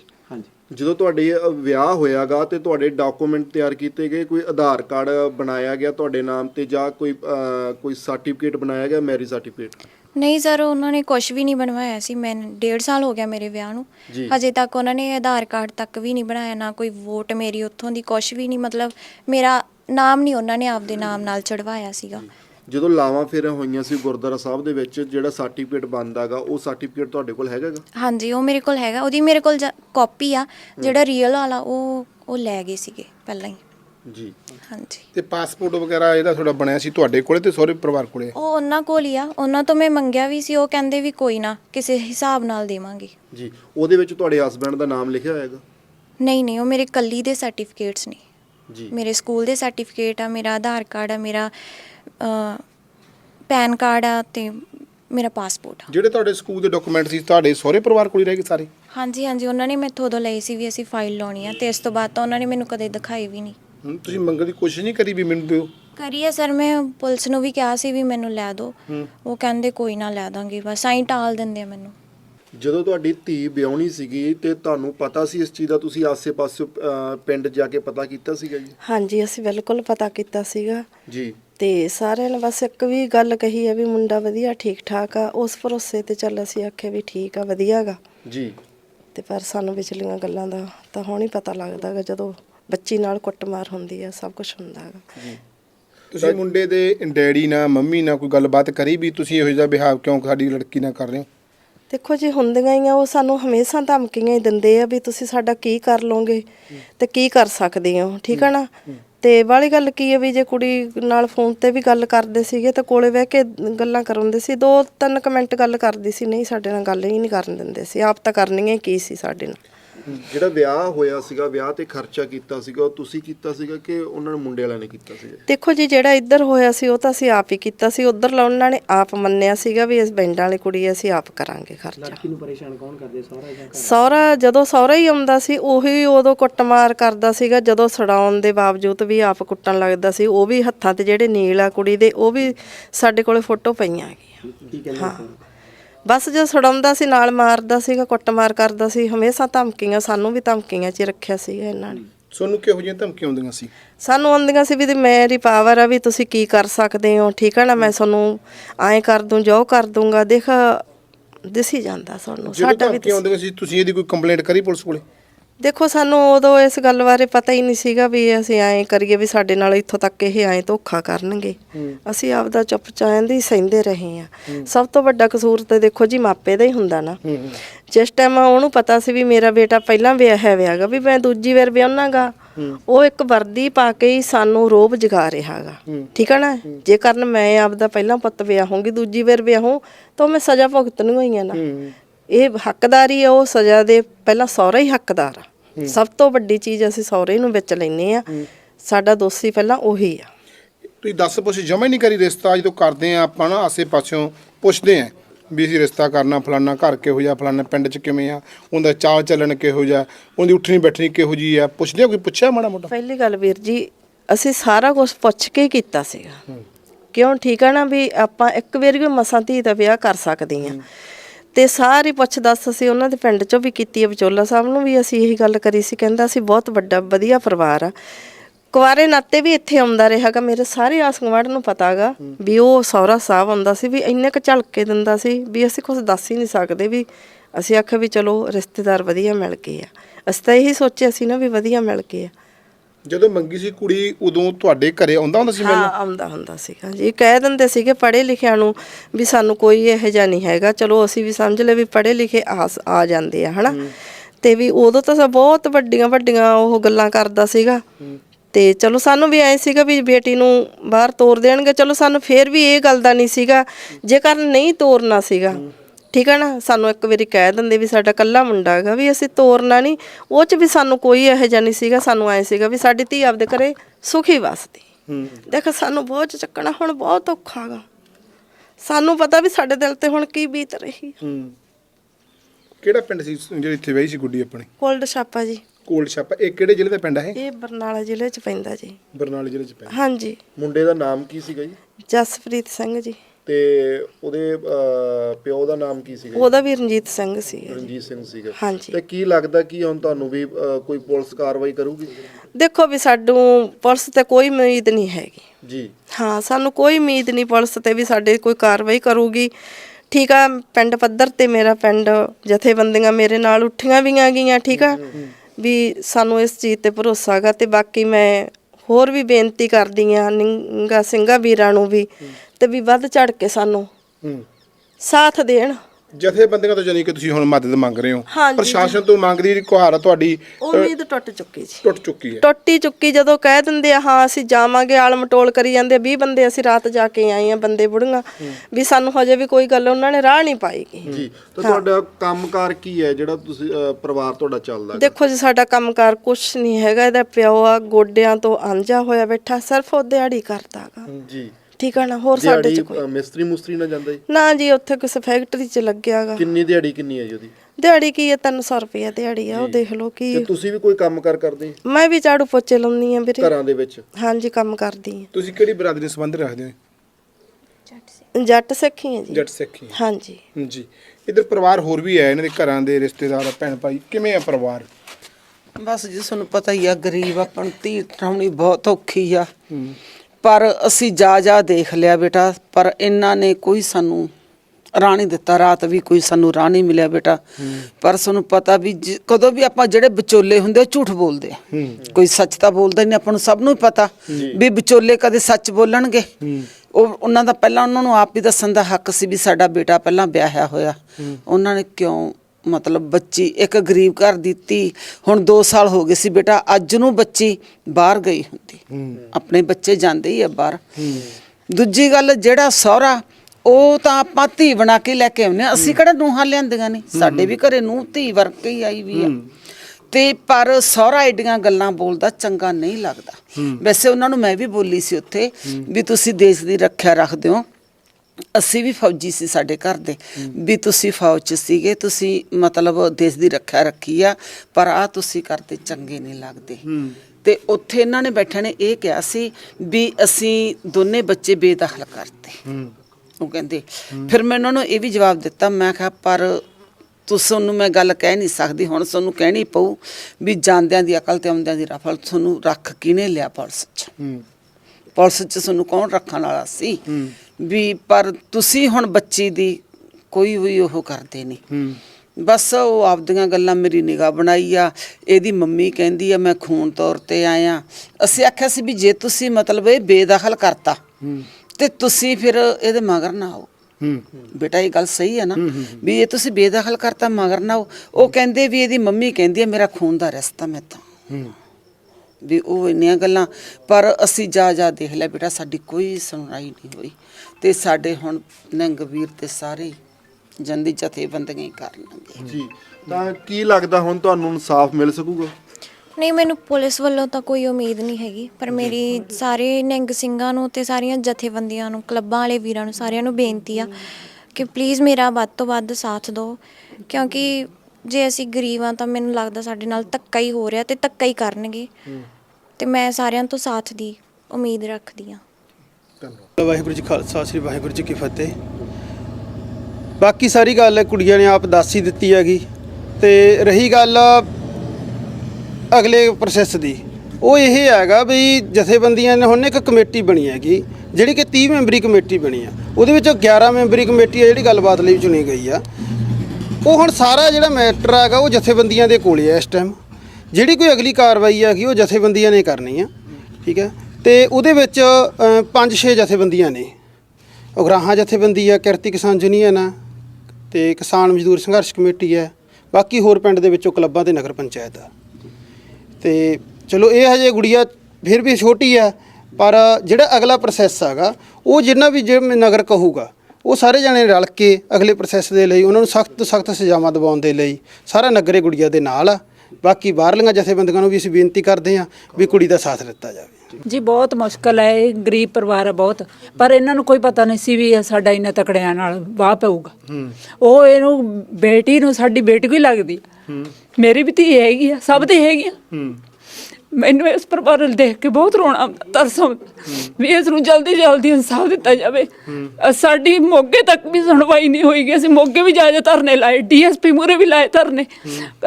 ਜਦੋਂ ਤੁਹਾਡੇ ਅ, ਵਿਆਹ ਹੋਇਆਗਾ ਤੇ ਤੁਹਾਡੇ ਡਾਕੂਮੈਂਟ ਤਿਆਰ ਕੀਤੇ ਗਏ ਕੋਈ ਆਧਾਰ ਕਾਰਡ ਬਣਾਇਆ ਗਿਆ ਤੁਹਾਡੇ ਨਾਮ ਤੇ ਜਾਂ ਕੋਈ ਅ, ਕੋਈ ਸਰਟੀਫਿਕੇਟ ਬਣਾਇਆ ਗਿਆ ਮੈਰਿਜ ਸਰਟੀਫਿਕੇਟ ਨਹੀਂ ਸਰ ਉਹਨਾਂ ਨੇ ਕੁਝ ਵੀ ਨਹੀਂ ਬਣਵਾਇਆ ਸੀ। ਮੈਂ ਡੇਢ ਸਾਲ ਹੋ ਗਿਆ ਮੇਰੇ ਵਿਆਹ ਨੂੰ। ਜੀ। ਹਜੇ ਤੱਕ ਉਹਨਾਂ ਨੇ ਆਧਾਰ ਕਾਰਡ ਤੱਕ ਵੀ ਨਹੀਂ ਬਣਾਇਆ ਨਾ ਕੋਈ ਵੋਟ ਮੇਰੀ ਉੱਥੋਂ ਦੀ ਕੁਝ ਵੀ ਨਹੀਂ। ਮਤਲਬ ਮੇਰਾ ਨਾਮ ਨਹੀਂ ਉਹਨਾਂ ਨੇ ਆਪਦੇ ਨਾਮ ਨਾਲ ਚੜਵਾਇਆ ਸੀਗਾ। ਜਦੋਂ ਲਾਵਾਂ ਫੇਰ ਹੋਈਆਂ ਸੀ ਗੁਰਦੁਆਰਾ ਸਾਹਿਬ ਦੇ ਵਿੱਚ ਜਿਹੜਾ ਸਰਟੀਫਿਕੇਟ ਬਣਦਾਗਾ ਉਹ ਸਰਟੀਫਿਕੇਟ ਤੁਹਾਡੇ ਕੋਲ ਹੈਗਾਗਾ ਹਾਂਜੀ ਉਹ ਮੇਰੇ ਕੋਲ ਹੈਗਾ। ਉਹਦੀ ਮੇਰੇ ਕੋਲ ਕਾਪੀ ਆ। ਜਿਹੜਾ ਰੀਅਲ ਵਾਲਾ ਉਹ ਉਹ ਲੈ ਗਏ ਸੀਗੇ ਪਹਿਲਾਂ ਹੀ। ਜੀ। ਹਾਂਜੀ। ਤੇ ਪਾਸਪੋਰਟ ਵਗੈਰਾ ਇਹਦਾ ਤੁਹਾਡਾ ਬਣਿਆ ਸੀ ਤੁਹਾਡੇ ਕੋਲੇ ਤੇ ਸਹੁਰੇ ਪਰਿਵਾਰ ਕੋਲੇ? ਉਹ ਉਹਨਾਂ ਕੋਲ ਹੀ ਆ। ਉਹਨਾਂ ਤੋਂ ਮੈਂ ਮੰਗਿਆ ਵੀ ਸੀ ਉਹ ਕਹਿੰਦੇ ਵੀ ਕੋਈ ਨਾ ਕਿਸੇ ਹਿਸਾਬ ਨਾਲ ਦੇਵਾਂਗੇ। ਜੀ। ਉਹਦੇ ਵਿੱਚ ਤੁਹਾਡੇ ਹਸਬੰਡ ਦਾ ਨਾਮ ਲਿਖਿਆ ਹੋਏਗਾ ਨਹੀਂ ਨਹੀਂ ਉਹ ਮੇਰੇ ਕੱਲੀ ਦੇ ਸਰਟੀਫਿਕੇਟਸ ਨੇ। ਜੀ। ਮੇਰੇ ਸਕੂਲ ਦੇ ਸਰਟੀਫਿਕੇਟ ਆ ਮੇਰਾ ਆਧਾਰ ਕਾਰਡ ਆ ਮੇਰਾ ਪੈਨ ਕਾਰਡ ਆ ਤੇ ਮੇਰਾ ਪਾਸਪੋਰਟ ਆ। ਜਿਹੜੇ ਤੁਹਾਡੇ ਸਕੂਲ ਦੇ ਡਾਕੂਮੈਂਟ ਸੀ ਤੁਹਾਡੇ ਸਹੁਰੇ ਪਰਿਵਾਰ ਕੋਲ ਹੀ ਰਹਿ ਗਏ ਸਾਰੇ? ਹਾਂਜੀ ਹਾਂਜੀ ਉਹਨਾਂ ਨੇ ਮੈਥੋਂ ਉਦੋਂ ਲਈ ਸੀ ਵੀ ਅਸੀਂ ਫਾਈਲ ਲਾਉਣੀ ਆ ਤੇ ਇਸ ਤੋਂ ਬਾਅਦ ਤਾਂ ਉਹਨਾਂ ਨੇ ਮੈਨੂੰ ਕਦੇ ਦਿਖਾਈ ਵੀ ਨਹੀਂ। ਹੁਣ ਤੁਸੀਂ ਮੰਗਣ ਦੀ ਕੋਸ਼ਿਸ਼ ਨਹੀਂ ਕਰੀ ਵੀ ਮੈਨੂੰ ਦਿਓ? ਕਰੀਏ ਸਰ ਮੈਂ ਪੁਲਿਸ ਨੂੰ ਵੀ ਕਿਹਾ ਸੀ ਵੀ ਮੈਨੂੰ ਲੈ ਦਿਓ। ਉਹ ਕਹਿੰਦੇ ਕੋਈ ਨਾ ਲੈ ਦਾਂਗੇ ਬਸ ਐਂ ਟਾਲ ਦਿੰਦੇ ਆ ਮੈਨੂੰ। ਜਦੋਂ ਤੁਹਾਡੀ ਧੀ ਵਿਆਹਣੀ ਸੀਗੀ ਤੇ ਤੁਹਾਨੂੰ ਪਤਾ ਸੀ ਇਸ ਚੀਜ਼ ਦਾ ਤੁਸੀਂ ਆਸੇ-ਪਾਸੇ ਪਿੰਡ ਜਾ ਕੇ ਪਤਾ ਕੀਤਾ ਸੀਗਾ ਜੀ? ਹਾਂਜੀ ਅਸੀਂ ਬਿਲਕੁਲ ਪਤਾ ਕੀਤਾ ਸੀਗਾ। ਜੀ। ਤੇ ਸਾਰਿਆਂ ਨੇ ਬਸ ਇੱਕ ਵੀ ਗੱਲ ਕਹੀ ਹੈ ਵੀ ਮੁੰਡਾ ਵਧੀਆ ਠੀਕ ਠਾਕ ਆ ਉਸ ਭਰੋਸੇ ਤੇ ਚੱਲ ਅਸੀਂ ਆਖਿਆ ਵੀ ਠੀਕ ਆ ਵਧੀਆਗਾ ਜੀ। ਤੇ ਪਰ ਸਾਨੂੰ ਵਿਚਲੀਆਂ ਗੱਲਾਂ ਦਾ ਤਾਂ ਹੁਣ ਹੀ ਪਤਾ ਲੱਗਦਾਗਾ ਜਦੋਂ ਬੱਚੀ ਨਾਲ ਕੁੱਟਮਾਰ ਹੁੰਦੀ ਆ ਸਭ ਕੁਝ ਹੁੰਦਾਗਾ ਤੁਸੀਂ ਮੁੰਡੇ ਦੇ ਡੈਡੀ ਨਾਲ ਮੰਮੀ ਨਾਲ ਕੋਈ ਗੱਲਬਾਤ ਕਰੀ ਵੀ ਤੁਸੀਂ ਇਹੋ ਜਿਹਾ ਬਿਹਾਵ ਕਿਉਂ ਸਾਡੀ ਲੜਕੀ ਨਾਲ ਕਰ ਰਹੇ ਹੋ? ਦੇਖੋ ਜੀ ਹੁੰਦੀਆਂ ਹੀ ਆ ਉਹ ਸਾਨੂੰ ਹਮੇਸ਼ਾ ਧਮਕੀਆਂ ਹੀ ਦਿੰਦੇ ਆ ਵੀ ਤੁਸੀਂ ਸਾਡਾ ਕੀ ਕਰ ਲੋਗੇ ਤੇ ਕੀ ਕਰ ਸਕਦੇ ਹੋ, ਠੀਕ ਆ ਨਾ? ਤੇ ਵਾਲੀ ਗੱਲ ਕੀ ਹੈ ਵੀ ਜੇ ਕੁੜੀ ਨਾਲ ਫੋਨ ਤੇ ਵੀ ਗੱਲ ਕਰਦੇ ਸੀਗੇ ਤਾਂ ਕੋਲੇ ਬਹਿ ਕੇ ਗੱਲਾਂ ਕਰਾਉਂਦੇ ਸੀ, ਦੋ ਤਿੰਨ ਕਮੈਂਟ ਗੱਲ ਕਰਦੀ ਸੀ, ਨਹੀਂ ਸਾਡੇ ਨਾਲ ਗੱਲ ਹੀ ਨਹੀਂ ਕਰਨ ਦਿੰਦੇ ਸੀ, ਆਪ ਤਾਂ ਕਰਨੀਆਂ ਹੀ ਕੀ ਸੀ ਸਾਡੇ ਨਾਲ? ਜਿਹੜਾ ਵਿਆਹ ਹੋਇਆ ਸੀਗਾ ਵਿਆਹ ਤੇ ਖਰਚਾ ਕੀਤਾ ਸੀਗਾ ਉਹ ਤੁਸੀਂ ਕੀਤਾ ਸੀਗਾ ਕਿ ਉਹਨਾਂ ਨੇ ਮੁੰਡੇ ਵਾਲਿਆਂ ਨੇ ਕੀਤਾ ਸੀਗਾ? ਦੇਖੋ ਜੀ ਜਿਹੜਾ ਇੱਧਰ ਹੋਇਆ ਸੀ ਉਹ ਤਾਂ ਅਸੀਂ ਆਪ ਹੀ ਕੀਤਾ ਸੀ। ਉਧਰ ਉਹਨਾਂ ਨੇ ਆਪ ਮੰਨਿਆ ਸੀਗਾ ਵੀ ਇਸ ਪਿੰਡ ਵਾਲੀ ਕੁੜੀ ਅਸੀਂ ਆਪ ਕਰਾਂਗੇ ਖਰਚਾ। ਲੜਕੀ ਨੂੰ ਪਰੇਸ਼ਾਨ ਕੌਣ ਕਰਦੇ? ਸਹੁਰਾ ਜਾਂ ਘਰ? ਸਹੁਰਾ ਜਦੋਂ ਸਹੁਰਾ ਹੀ ਆਉਂਦਾ ਸੀ ਉਹੀ ਉਦੋਂ ਕੁੱਟਮਾਰ ਕਰਦਾ ਸੀਗਾ ਜਦੋਂ ਛਡਾਉਣ ਦੇ ਬਾਵਜੂਦ ਵੀ ਆਪ ਕੁੱਟਣ ਲੱਗਦਾ ਸੀ। ਉਹ ਵੀ ਹੱਥਾਂ ਤੇ ਜਿਹੜੇ ਨੀਲ ਆ ਕੁੜੀ ਦੇ ਉਹ ਵੀ ਸਾਡੇ ਕੋਲੇ ਫੋਟੋ ਪਈਆਂ ਹੈਗੀਆਂ। ਕੀ ਕਹਿੰਦੇ ਹਾਂ। ਬਸ ਜਦੋਂ ਛਡਾਉਂਦਾ ਸੀ ਨਾਲ ਮਾਰਦਾ ਸੀਗਾ ਕੁੱਟਮਾਰ ਕਰਦਾ ਸੀ ਹਮੇਸ਼ਾ ਧਮਕੀਆਂ ਸਾਨੂੰ ਵੀ ਧਮਕੀਆਂ 'ਚ ਹੀ ਰੱਖਿਆ ਸੀਗਾ ਇਹਨਾਂ ਨੇ। ਤੁਹਾਨੂੰ ਕਿਹੋ ਜਿਹੀਆਂ ਧਮਕੀਆਂ ਆਉਂਦੀਆਂ ਸੀ? ਸਾਨੂੰ ਆਉਂਦੀਆਂ ਸੀ ਵੀ ਤੇ ਮੇਰੀ ਪਾਵਰ ਆ ਵੀ ਤੁਸੀਂ ਕੀ ਕਰ ਸਕਦੇ ਹੋ ਠੀਕ ਹੈ ਨਾ? ਮੈਂ ਤੁਹਾਨੂੰ ਐਂ ਕਰ ਦੂੰ ਜੋ ਕਰ ਦੂੰਗਾ ਦੇਖ ਦਿਸੀ ਜਾਂਦਾ ਸਾਨੂੰ ਸਾਡਾ ਵੀ ਧਮਕੀਆਂ ਆਉਂਦੀਆਂ ਸੀ ਤੁਸੀਂ ਇਹਦੀ ਕੋਈ ਕੰਪਲੇਂਟ ਕਰੀ ਪੁਲਿਸ ਕੋਲੇ? ਦੇਖੋ ਸਾਨੂੰ ਉਦੋਂ ਇਸ ਗੱਲ ਬਾਰੇ ਪਤਾ ਹੀ ਨਹੀਂ ਸੀਗਾ ਵੀ ਅਸੀਂ ਐਂ ਕਰੀਏ ਵੀ ਸਾਡੇ ਨਾਲ ਇੱਥੋਂ ਤੱਕ ਇਹ ਐਂ ਧੋਖਾ ਕਰਨਗੇ। ਅਸੀਂ ਆਪਦਾ ਚੁੱਪ ਚਾਹਦੇ ਸਹਿੰਦੇ ਰਹੇ ਆ ਸਭ ਤੋਂ ਵੱਡਾ ਕਸੂਰ ਤੇ ਦੇਖੋ ਜੀ ਮਾਪੇ ਦਾ ਹੀ ਹੁੰਦਾ ਨਾ। ਜਿਸ ਟਾਈਮ ਉਹਨੂੰ ਪਤਾ ਸੀ ਵੀ ਮੇਰਾ ਬੇਟਾ ਪਹਿਲਾਂ ਵਿਆਹਿਆ ਵਿਆਗਾ ਵੀ ਮੈਂ ਦੂਜੀ ਵਾਰ ਵਿਆਹਣਾਗਾ ਉਹ ਇੱਕ ਵਰਦੀ ਪਾ ਕੇ ਹੀ ਸਾਨੂੰ ਰੋਬ ਜਗਾ ਰਿਹਾਗਾ। ਠੀਕ ਹੈ ਨਾ? ਜੇ ਕਰਨ ਮੈਂ ਆਪਦਾ ਪਹਿਲਾਂ ਪੁੱਤ ਵਿਆਹੂੰਗੀ ਦੂਜੀ ਵਾਰ ਵਿਆਹੂੰ ਤਾਂ ਮੈਂ ਸਜ਼ਾ ਭੁਗਤਣੀ ਹੋਈ ਆ ਨਾ। ਇਹ ਹੱਕਦਾਰੀ ਆ ਉਹ ਸਜ਼ਾ ਦੇ ਪਹਿਲਾਂ ਸਹੁਰਾ ਹੀ ਹੱਕਦਾਰ ਆ। ਸਭ ਤੋਂ ਵੱਡੀ ਚੀਜ਼ ਅਸੀਂ ਸਹੁਰੇ ਨੂੰ ਵਿੱਚ ਲੈਨੇ ਆ। ਸਾਡਾ ਦੋਸ਼ੀ ਪਹਿਲਾਂ ਉਹੀ ਆ। ਤੁਸੀਂ ਦੱਸ ਪੁੱਛ ਜਮਾ ਹੀ ਨਹੀਂ ਕਰੀ ਰਿਸ਼ਤਾ ਜਦੋਂ ਕਰਦੇ ਆ ਆਪਾਂ ਨਾ ਆਸੇ ਪਾਸਿਓਂ ਪੁੱਛਦੇ ਆ ਵੀ ਅਸੀਂ ਰਿਸ਼ਤਾ ਕਰਨਾ ਫਲਾਨਾ ਘਰ ਕਿਹੋ ਜਿਹਾ ਫਲਾਨਾ ਪਿੰਡ 'ਚ ਕਿਵੇਂ ਆ ਉਹਦਾ ਚਾਲ ਚੱਲਣ ਕਿਹੋ ਜਿਹਾ ਉਹਦੀ ਉੱਠਣੀ ਬੈਠਣੀ ਕਿਹੋ ਜੀ ਆ ਪੁੱਛਦੇ ਆ ਕੋਈ ਪੁੱਛਿਆ ਮਾੜਾ ਮੋਟਾ? ਪਹਿਲੀ ਗੱਲ ਵੀਰ ਜੀ ਅਸੀਂ ਸਾਰਾ ਕੁਝ ਪੁੱਛ ਕੇ ਹੀ ਕੀਤਾ ਸੀਗਾ। ਕਿਉਂ ਠੀਕ ਆ ਨਾ ਵੀ ਆਪਾਂ ਇੱਕ ਵਾਰ ਵੀ ਮਸਾਂ ਧੀ ਦਾ ਵਿਆਹ ਕਰ ਸਕਦੇ ਆ। ਤੇ ਸਾਰੀ ਪੁੱਛ ਦੱਸ ਅਸੀਂ ਉਹਨਾਂ ਦੇ ਪਿੰਡ ਚੋਂ ਵੀ ਕੀਤੀ ਹੈ ਵਿਚੋਲਾ ਸਾਹਿਬ ਨੂੰ ਵੀ ਅਸੀਂ ਇਹੀ ਗੱਲ ਕਰੀ ਸੀ, ਕਹਿੰਦਾ ਅਸੀਂ ਬਹੁਤ ਵੱਡਾ, ਵਧੀਆ ਪਰਿਵਾਰ ਆ। ਕੁਆਰੇ ਨਾਤੇ ਵੀ ਇੱਥੇ ਆਉਂਦਾ ਰਿਹਾਗਾ, ਮੇਰੇ ਸਾਰੇ ਆਸ ਗਵਾੜ ਨੂੰ ਪਤਾਗਾ ਵੀ ਉਹ ਸੌਰਾ ਸਾਹਿਬ ਆਉਂਦਾ ਸੀ, ਵੀ ਇੰਨੇ ਕੁ ਝਲਕੇ ਦਿੰਦਾ ਸੀ, ਵੀ ਅਸੀਂ ਕੁਝ ਦੱਸ ਹੀ ਨਹੀਂ ਸਕਦੇ ਵੀ ਅਸੀਂ ਆਖਿਆ ਵੀ ਚਲੋ ਰਿਸ਼ਤੇਦਾਰ ਵਧੀਆ ਮਿਲ ਗਏ ਆ। ਅਸੀਂ ਤਾਂ ਇਹੀ ਸੋਚਿਆ ਸੀ ਨਾ ਵੀ ਵਧੀਆ ਮਿਲ ਗਏ ਆ। ਜਦੋਂ ਮੰਗੀ ਸੀ ਕੁੜੀ ਉਦੋਂ ਤੁਹਾਡੇ ਘਰੇ ਆਉਂਦਾ ਹੁੰਦਾ ਸੀ ਹਾਂ ਮੈਨੂੰ? ਆਉਂਦਾ ਹੁੰਦਾ ਸੀਗਾ ਜੀ। ਕਹਿ ਦਿੰਦੇ ਸੀਗੇ ਪੜ੍ਹੇ ਲਿਖਿਆਂ ਨੂੰ ਵੀ ਸਾਨੂੰ ਕੋਈ ਇਹੋ ਜਿਹਾ ਨਹੀਂ ਹੈਗਾ। ਚਲੋ ਅਸੀਂ ਵੀ ਸਮਝ ਲਏ ਵੀ ਪੜ੍ਹੇ ਲਿਖੇ ਆ ਆ ਜਾਂਦੇ ਆ ਹਨਾ? ਤੇ ਵੀ ਉਦੋਂ ਤਾਂ ਸਾ ਬਹੁਤ ਵੱਡੀਆਂ ਵੱਡੀਆਂ ਉਹ ਗੱਲਾਂ ਕਰਦਾ ਸੀਗਾ। ਤੇ ਚਲੋ ਸਾਨੂੰ ਵੀ ਐ ਸੀਗਾ ਵੀ ਬੇਟੀ ਨੂੰ ਬਾਹਰ ਤੋਰ ਦੇਣਗੇ। ਚਲੋ ਸਾਨੂੰ ਫੇਰ ਵੀ ਇਹ ਗੱਲ ਦਾ ਨਹੀਂ ਸੀਗਾ। ਜੇਕਰ ਨਹੀਂ ਤੋਰਨਾ ਸੀਗਾ ਠੀਕ ਹੈ ਨਾ? ਸਾਨੂੰ ਇੱਕ ਵਾਰੀ ਕਹਿ ਦਿੰਦੇ ਵੀ ਸਾਡਾ ਕੱਲਾ ਮੁੰਡਾ ਹੈਗਾ ਵੀ ਅਸੀਂ ਤੋਰਨਾ ਨਹੀਂ। ਉਹ ਚ ਵੀ ਸਾਨੂੰ ਕੋਈ ਇਹੋ ਜਿਹਾ ਨਹੀਂ ਸੀਗਾ ਸਾਨੂੰ ਐ ਸੀਗਾ ਵੀ ਸਾਡੀ ਧੀ ਆਪਦੇ ਘਰੇ ਸੁਖੀ ਵਸਦੀ। ਦੇਖ ਸਾਨੂੰ ਬੋਝ ਚੱਕਣਾ ਹੁਣ ਬਹੁਤ ਔਖਾ ਗਾ। ਸਾਨੂੰ ਪਤਾ ਵੀ ਸਾਡੇ ਦਿਲ ਤੇ ਹੁਣ ਕੀ ਬੀਤ ਰਹੀ। ਹੂੰ। ਕਿਹੜਾ ਪਿੰਡ ਸੀ ਜਿਹੜੀ ਇੱਥੇ ਵਹੀ ਸੀ ਗੁੱਡੀ ਆਪਣੀ? ਕੋਲਡ ਛਾਪਾ ਜੀ। ਕੋਲਡ ਛਾਪਾ ਇਹ ਕਿਹੜੇ ਜ਼ਿਲ੍ਹੇ ਦਾ ਪਿੰਡ ਹੈ ਇਹ ਬਰਨਾਲਾ ਜ਼ਿਲ੍ਹੇ ਚ ਪੈਂਦਾ ਜੀ। ਬਰਨਾਲੇ ਜ਼ਿਲ੍ਹੇ ਚ ਪੈਂਦਾ। ਹਾਂਜੀ। ਮੁੰਡੇ ਦਾ ਨਾਮ ਕੀ ਸੀਗਾ ਜੀ? ਜਸਪ੍ਰੀਤ ਸਿੰਘ ਜੀ। ਤੇ ਉਹਦੇ ਪਿਓ ਦਾ ਨਾਮ ਕੀ ਸੀਗਾ? ਉਹਦਾ ਵੀ ਰਣਜੀਤ ਸਿੰਘ ਸੀ। ਰਣਜੀਤ ਸਿੰਘ ਸੀਗਾ। ਹਾਂਜੀ। ਤੇ ਕੀ ਲੱਗਦਾ ਕਿ ਹੁਣ ਤੁਹਾਨੂੰ ਵੀ ਕੋਈ ਪੁਲਿਸ ਕਾਰਵਾਈ ਕਰੂਗੀ? ਦੇਖੋ ਵੀ ਸਾਨੂੰ ਪੁਲਿਸ ਤੇ ਕੋਈ ਉਮੀਦ ਨਹੀਂ ਹੈਗੀ। ਜੀ। ਹਾਂ ਸਾਨੂੰ ਕੋਈ ਉਮੀਦ ਨਹੀਂ ਪੁਲਿਸ ਤੇ ਵੀ ਸਾਡੇ ਕੋਈ ਕਾਰਵਾਈ ਕਰੂਗੀ। ਠੀਕ ਆ ਪਿੰਡ ਪੱਧਰ ਤੇ ਮੇਰਾ ਪਿੰਡ ਜਥੇਬੰਦੀਆਂ ਮੇਰੇ ਨਾਲ ਉੱਠੀਆਂ ਵੀ ਆ ਗਈਆਂ ਠੀਕ ਆ? ਵੀ ਸਾਨੂੰ ਇਸ ਚੀਜ਼ ਤੇ ਭਰੋਸਾ ਹੈਗਾ ਤੇ ਬਾਕੀ ਮੈਂ ਹੋਰ ਵੀ ਬੇਨਤੀ ਕਰਦੀ ਆ ਨਿੰਗਾ ਸਿੰਘਾ ਵੀਰਾਂ ਨੂੰ ਵੀ ਤੇ ਵੀ ਵੱਧ ਚੜ ਕੇ ਸਾਨੂੰ ਹੂੰ। ਸਾਥ ਦੇਣ। ਜਥੇਬੰਦੀਆਂ ਤੋਂ ਜਾਨੀ ਕਿ ਤੁਸੀਂ ਹੁਣ ਮਦਦ ਮੰਗ ਰਹੇ ਹੋ। ਹਾਂਜੀ। ਪ੍ਰਸ਼ਾਸਨ ਤੋਂ ਮੰਗਦੀ ਰਿਕੁਆਰ ਤੁਹਾਡੀ ਉਮੀਦ ਟੁੱਟ ਚੁੱਕੀ ਜੀ। ਟੁੱਟ ਚੁੱਕੀ ਹੈ। ਟੁੱਟੀ ਚੁੱਕੀ ਜਦੋਂ ਕਹਿ ਦਿੰਦੇ ਆ ਹਾਂ ਅਸੀਂ ਜਾਵਾਂਗੇ ਆਲ ਮਟੋਲ ਕਰੀ ਜਾਂਦੇ 20 ਬੰਦੇ ਅਸੀਂ ਰਾਤ ਜਾ ਕੇ ਆਏ ਆ ਬੰਦੇ ਬੁੜੀਆਂ। ਵੀ ਸਾਨੂੰ ਹਜੇ ਵੀ ਕੋਈ ਗੱਲ ਉਹਨਾਂ ਨੇ ਰਾਹ ਨਹੀਂ ਪਾਈਗੀ ਜੀ ਤਾਂ ਤੁਹਾਡਾ ਕੰਮਕਾਰ ਕੀ ਹੈ? ਜਿਹੜਾ ਤੁਸੀਂ ਅਹ, ਪਰਿਵਾਰ ਤੁਹਾਡਾ ਚੱਲਦਾ ਹੈ? ਦੇਖੋ ਜੀ ਸਾਡਾ ਕੰਮਕਾਰ ਕੁਛ ਨਹੀਂ ਹੈਗਾ ਇਹਦਾ ਪਿਓ ਆ ਗੋਡਿਆਂ ਤੋਂ ਆਂਝਾ ਹੋਇਆ ਬੈਠਾ ਸਿਰਫ ਉਹ ਦਿਹਾੜੀ ਕਰਦਾਗਾ ਜੀ। ਠੀਕ ਆ ਨਾ ਹੋਰ ਸਾਡੇ ਦਿਹਾੜੀ ਚ ਕੋਈ? ਮਿਸਤਰੀ ਮੁਸਤਰੀ ਨਾ ਜਾਂਦਾ ਜੀ? ਨਾ ਜੀ ਉੱਥੇ ਕਿਸੇ ਫੈਕਟਰੀ ਚ ਲੱਗਿਆਗਾ ਕਿੰਨੀ ਦਿਹਾੜੀ ਕਿੰਨੀ ਹੈ ਜੀ ਉਹਦੀ? ਦਿਹਾੜੀ ਕੀ ਹੈ 300 ਰੁਪਏ ਦਿਹਾੜੀ ਆ ਉਹ ਦੇਖ ਲਓ ਤੇ ਕੀ ਤੁਸੀਂ ਵੀ ਕੋਈ ਕੰਮਕਾਰ ਕਰਦੇ? ਮੈਂ ਵੀ ਝਾੜੂ ਪੋਚੇ ਲਾਉਂਦੀ ਆ ਵੀਰੇ। ਘਰਾਂ ਦੇ ਵਿੱਚ? ਹਾਂਜੀ ਕੰਮ ਕਰਦੀ ਤੁਸੀਂ ਕਿਹੜੀ ਬਰਾਦਰੀ ਨਾਲ ਸੰਬੰਧ ਰੱਖਦੇ ਹੋ? ਆ ਜੱਟ ਸਿੱਖੀ ਆ ਜੀ। ਜੱਟ ਸਿੱਖੀ ਹਾਂਜੀ। ਜੀ। ਇਧਰ ਪਰਿਵਾਰ ਹੋਰ ਵੀ ਹੈ ਇਹਨਾਂ ਦੇ ਘਰਾਂ ਦੇ ਰਿਸ਼ਤੇਦਾਰ ਭੈਣ ਭਾਈ ਕਿਵੇਂ ਆ ਪਰਿਵਾਰ? ਬਸ ਜੀ ਤੁਹਾਨੂੰ ਪਤਾ ਹੀ ਆ ਗਰੀਬ ਆਪਾਂ ਨੂੰ ਧੀ ਠਾਉਣੀ ਬਹੁਤ ਔਖੀ ਆ। ਪਰ ਅਸੀਂ ਜਾ ਜਾ ਦੇਖ ਲਿਆ ਬੇਟਾ, ਪਰ ਇਹਨਾਂ ਨੇ ਕੋਈ ਸਾਨੂੰ ਰਾਹ ਨਹੀਂ ਦਿੱਤਾ, ਰਾਤ ਵੀ ਕੋਈ ਸਾਨੂੰ ਰਾਹ ਨਹੀਂ ਮਿਲਿਆ ਬੇਟਾ। ਪਰ ਸਾਨੂੰ ਪਤਾ ਵੀ ਜ- ਕਦੋਂ ਵੀ ਆਪਾਂ ਜਿਹੜੇ ਵਿਚੋਲੇ ਹੁੰਦੇ ਉਹ ਝੂਠ ਬੋਲਦੇ। ਆ ਕੋਈ ਸੱਚ ਤਾਂ ਬੋਲਦਾ ਹੀ ਨਹੀਂ, ਆਪਾਂ ਨੂੰ ਸਭ ਨੂੰ ਹੀ ਪਤਾ ਵੀ ਵਿਚੋਲੇ ਕਦੇ ਸੱਚ ਬੋਲਣਗੇ। ਉਹ, ਉਹਨਾਂ ਦਾ ਪਹਿਲਾਂ ਉਹਨਾਂ ਨੂੰ ਆਪ ਹੀ ਦੱਸਣ ਦਾ ਹੱਕ ਸੀ ਵੀ ਸਾਡਾ ਬੇਟਾ ਪਹਿਲਾਂ ਵਿਆਹਿਆ ਹੋਇਆ। ਉਹਨਾਂ ਨੇ ਕਿਉਂ ਮਤਲਬ ਬੱਚੀ ਇੱਕ ਗਰੀਬ ਘਰ ਦੀ ਧੀ ਹੁਣ 2 ਸਾਲ ਹੋ ਗਏ ਸੀ ਬੇਟਾ ਅੱਜ ਨੂੰ ਬੱਚੀ ਬਾਹਰ ਗਈ ਹੁੰਦੀ। ਆਪਣੇ ਬੱਚੇ ਜਾਂਦੇ ਹੀ ਆ ਬਾਹਰ। ਦੂਜੀ ਗੱਲ ਜਿਹੜਾ ਸਹੁਰਾ ਉਹ ਤਾਂ ਆਪਾਂ ਧੀ ਬਣਾ ਕੇ ਲੈ ਕੇ ਆਉਂਦੇ ਹਾਂ। ਅਸੀਂ ਕਿਹੜਾ ਨੂੰਹਾਂ ਲਿਆਂਦੀਆਂ ਨੇ? ਸਾਡੇ ਵੀ ਘਰੇ ਨੂੰਹ ਧੀ ਵਰਗ ਕੇ ਹੀ ਆਈ ਵੀ ਆ। ਤੇ ਪਰ ਸਹੁਰਾ ਏਡੀਆਂ ਗੱਲਾਂ ਬੋਲਦਾ ਚੰਗਾ ਨਹੀਂ ਲੱਗਦਾ। ਵੈਸੇ ਉਹਨਾਂ ਨੂੰ ਮੈਂ ਵੀ ਬੋਲੀ ਸੀ ਉੱਥੇ ਵੀ ਤੁਸੀਂ ਦੇਸ਼ ਦੀ ਰੱਖਿਆ ਰੱਖਦੇ ਹੋ। ਅਸੀਂ ਵੀ ਫੌਜੀ ਸੀ ਸਾਡੇ ਘਰ ਦੇ। ਵੀ ਤੁਸੀਂ ਫੌਜ ਚ ਸੀਗੇ ਤੁਸੀਂ ਮਤਲਬ ਦੇਸ਼ ਦੀ ਰੱਖਿਆ ਰੱਖੀ ਆ ਪਰ ਆ ਤੁਸੀਂ ਕਰਦੇ ਚੰਗੇ ਨਹੀਂ ਲੱਗਦੇ। ਤੇ ਉੱਥੇ ਇਹਨਾਂ ਨੇ ਬੈਠਿਆਂ ਨੇ ਇਹ ਕਿਹਾ ਸੀ ਵੀ ਅਸੀਂ ਦੋਨੇ ਬੱਚੇ ਬੇਦਖਲ ਕਰਤੇ। ਉਹ ਕਹਿੰਦੇ ਫਿਰ ਮੈਂ ਉਹਨਾਂ ਨੂੰ ਇਹ ਵੀ ਜਵਾਬ ਦਿੱਤਾ ਮੈਂ ਕਿਹਾ ਪਰ ਤੁਸੀਂ ਨੂੰ ਮੈਂ ਗੱਲ ਕਹਿ ਨਹੀਂ ਸਕਦੀ ਹੁਣ ਤੁਹਾਨੂੰ ਕਹਿਣੀ ਪਊ ਵੀ ਜਾਂਦਿਆਂ ਦੀ ਅਕਲ ਤੇ ਆਉਂਦਿਆਂ ਦੀ ਰਫਲ ਤੁਹਾਨੂੰ ਰੱਖ ਕਿਹਨੇ ਲਿਆ ਪੁਲਿਸ 'ਚ? ਪੁਲਿਸ 'ਚ ਤੁਹਾਨੂੰ ਕੌਣ ਰੱਖਣ ਵਾਲਾ ਸੀ? ਵੀ ਪਰ ਤੁਸੀਂ ਹੁਣ ਬੱਚੀ ਦੀ ਕੋਈ ਵੀ ਉਹ ਕਰਦੇ ਨਹੀਂ। ਬਸ ਉਹ ਆਪਦੀਆਂ ਗੱਲਾਂ ਮੇਰੀ ਨਿਗਾਹ ਬਣਾਈ ਆ। ਇਹਦੀ ਮੰਮੀ ਕਹਿੰਦੀ ਆ ਮੈਂ ਖੂਨ ਤੌਰ ਤੇ ਆਇਆ। ਅਸੀਂ ਆਖਿਆ ਸੀ ਵੀ ਜੇ ਤੁਸੀਂ ਮਤਲਬ ਇਹ ਬੇਦਖਲ ਕਰਤਾ ਤੇ ਤੁਸੀਂ ਫਿਰ ਇਹਦੇ ਮਗਰ ਨਾ ਆਓ। ਬੇਟਾ ਇਹ ਗੱਲ ਸਹੀ ਹੈ ਨਾ ਵੀ ਇਹ ਤੁਸੀਂ ਬੇਦਖਲ ਕਰਤਾ ਮਗਰ ਨਾ ਆਓ। ਉਹ ਕਹਿੰਦੇ ਵੀ ਇਹਦੀ ਮੰਮੀ ਕਹਿੰਦੀ ਆ ਮੇਰਾ ਖੂਨ ਦਾ ਰਿਸ਼ਤਾ ਮੈਂ ਤਾਂ। ਵੀ ਉਹ ਇੰਨੀਆਂ ਗੱਲਾਂ ਪਰ ਅਸੀਂ ਜਾ ਜਾ ਦੇਖ ਲਿਆ ਬੇਟਾ ਸਾਡੀ ਕੋਈ ਸੁਣਵਾਈ ਨਹੀਂ ਹੋਈ। ਤੇ ਸਾਡੇ ਹੁਣ ਨੰਗ ਵੀਰ ਤੇ ਸਾਰੇ ਜੰਦੀ ਜਥੇਬੰਦੀਆਂ ਹੀ ਕਰਨਗੇ ਜੀ ਤਾਂ ਕੀ ਲੱਗਦਾ ਹੁਣ ਤੁਹਾਨੂੰ ਇਨਸਾਫ ਮਿਲ ਸਕੂਗਾ? ਨਹੀਂ ਮੈਨੂੰ ਪੁਲਿਸ ਵੱਲੋਂ ਤਾਂ ਕੋਈ ਉਮੀਦ ਨਹੀਂ ਹੈਗੀ ਪਰ ਮੇਰੀ ਸਾਰੇ ਨਿਹੰਗ ਸਿੰਘਾਂ ਨੂੰ ਤੇ ਸਾਰੀਆਂ ਜਥੇਬੰਦੀਆਂ ਨੂੰ ਕਲੱਬਾਂ ਵਾਲੇ ਵੀਰਾਂ ਨੂੰ ਸਾਰਿਆਂ ਨੂੰ ਬੇਨਤੀ ਆ ਕਿ ਪਲੀਜ਼ ਮੇਰਾ ਵੱਧ ਤੋਂ ਵੱਧ ਸਾਥ ਦਿਓ ਕਿਉਂਕਿ ਜੇ ਅਸੀਂ ਗਰੀਬ ਆ ਤਾਂ ਮੈਨੂੰ ਲੱਗਦਾ ਸਾਡੇ ਨਾਲ ਧੱਕਾ ਹੀ ਹੋ ਰਿਹਾ ਤੇ ਧੱਕਾ ਹੀ ਕਰਨਗੇ। ਤੇ ਮੈਂ ਸਾਰਿਆਂ ਤੋਂ ਸਾਥ ਦੀ ਉਮੀਦ ਰੱਖਦੀ ਆ ਵਾਹਿਗੁਰੂ ਜੀ ਖਾਲਸਾ ਸ੍ਰੀ ਵਾਹਿਗੁਰੂ ਜੀ ਕੀ ਫਤਿਹ। ਬਾਕੀ ਸਾਰੀ ਗੱਲ ਕੁੜੀਆਂ ਨੇ ਆਪ ਦੱਸ ਹੀ ਦਿੱਤੀ ਹੈਗੀ ਤੇ ਰਹੀ ਗੱਲ ਅਗਲੇ ਪ੍ਰੋਸੈਸ ਦੀ। ਉਹ ਇਹ ਹੈਗਾ ਵੀ ਜਥੇਬੰਦੀਆਂ ਨੇ ਹੁਣ ਇੱਕ ਕਮੇਟੀ ਬਣੀ ਹੈਗੀ ਜਿਹੜੀ ਕਿ 30 ਮੈਂਬਰੀ ਕਮੇਟੀ ਬਣੀ ਆ। ਉਹਦੇ ਵਿੱਚੋਂ 11 ਮੈਂਬਰੀ ਕਮੇਟੀ ਆ ਜਿਹੜੀ ਗੱਲਬਾਤ ਲਈ ਚੁਣੀ ਗਈ ਆ। ਉਹ ਹੁਣ ਸਾਰਾ ਜਿਹੜਾ ਮੈਟਰ ਹੈਗਾ ਉਹ ਜਥੇਬੰਦੀਆਂ ਦੇ ਕੋਲੇ ਹੈ ਇਸ ਟਾਈਮ ਜਿਹੜੀ ਕੋਈ ਅਗਲੀ ਕਾਰਵਾਈ ਹੈਗੀ ਉਹ ਜਥੇਬੰਦੀਆਂ ਨੇ ਕਰਨੀ ਆ ਠੀਕ ਹੈ? ਤੇ ਉਹਦੇ ਵਿੱਚ ਅ, ਪੰਜ ਛੇ ਜਥੇਬੰਦੀਆਂ ਨੇ। ਉਗਰਾਹਾਂ ਜਥੇਬੰਦੀ ਆ ਕਿਰਤੀ ਕਿਸਾਨ ਯੂਨੀਅਨ ਆ ਤੇ ਕਿਸਾਨ ਮਜ਼ਦੂਰ ਸੰਘਰਸ਼ ਕਮੇਟੀ ਹੈ ਬਾਕੀ ਹੋਰ ਪਿੰਡ ਦੇ ਵਿੱਚੋਂ ਕਲੱਬਾਂ ਤੇ ਨਗਰ ਪੰਚਾਇਤ ਆ। ਤੇ ਚਲੋ ਇਹ ਹਜੇ ਗੁੜੀਆ ਫਿਰ ਵੀ ਛੋਟੀ ਆ ਪਰ ਜਿਹੜਾ ਅਗਲਾ ਪ੍ਰੋਸੈਸ ਹੈਗਾ ਉਹ ਜਿੰਨਾ ਵੀ ਜੇ ਨਗਰ ਕਹੂਗਾ ਉਹ ਸਾਰੇ ਜਣੇ ਰਲ ਕੇ ਅਗਲੇ ਪ੍ਰੋਸੈਸ ਦੇ ਲਈ ਉਹਨਾਂ ਨੂੰ ਸਖਤ ਸਖਤ ਸਜ਼ਾਵਾਂ ਦਿਵਾਉਣ ਦੇ ਲਈ ਸਾਰਾ ਨਗਰੇ ਗੁੜੀਆ ਦੇ ਨਾਲ ਆ। ਬਾਕੀ ਬਾਹਰਲੀਆਂ ਜਥੇਬੰਦੀਆਂ ਨੂੰ ਵੀ ਅਸੀਂ ਬੇਨਤੀ ਕਰਦੇ ਹਾਂ ਵੀ ਕੁੜੀ ਦਾ ਸਾਥ ਦਿੱਤਾ ਜਾਵੇ। ਜੀ ਬਹੁਤ ਮੁਸ਼ਕਲ ਹੈ ਇਹ ਗਰੀਬ ਪਰਿਵਾਰ ਹੈ ਬਹੁਤ। ਪਰ ਇਹਨਾਂ ਨੂੰ ਕੋਈ ਪਤਾ ਨਹੀਂ ਸੀ ਵੀ ਸਾਡਾ ਇੰਨਾ ਤਕੜਿਆਂ ਨਾਲ ਵਾਹ ਪਊਗਾ। ਉਹ ਇਹਨੂੰ ਬੇਟੀ ਨੂੰ ਸਾਡੀ ਬੇਟੀ ਕੋਈ ਲੱਗਦੀ। ਮੇਰੀ ਵੀ ਧੀ ਹੈਗੀ ਆ ਸਭ ਦੀ ਹੈਗੀ ਆ ਮੈਨੂੰ ਇਸ ਪਰਿਵਾਰ ਨੂੰ ਦੇਖ ਕੇ ਬਹੁਤ ਰੋਣਾ ਆਉਂਦਾ, ਤਰਸ ਆਉਂਦਾ ਵੀ ਇਸ ਨੂੰ ਜਲਦੀ ਜਲਦੀ ਇਨਸਾਫ ਦਿੱਤਾ ਜਾਵੇ। ਅ, ਸਾਡੀ ਮੋਗੇ ਤੱਕ ਵੀ ਸੁਣਵਾਈ ਨਹੀਂ ਹੋਈਗੀ ਅਸੀਂ ਮੋਗੇ ਵੀ ਜਾ ਜਾ ਧਰਨੇ ਲਾਏ ਡੀਐਸਪੀ ਮੂਰੇ ਵੀ ਲਾਏ ਧਰਨੇ।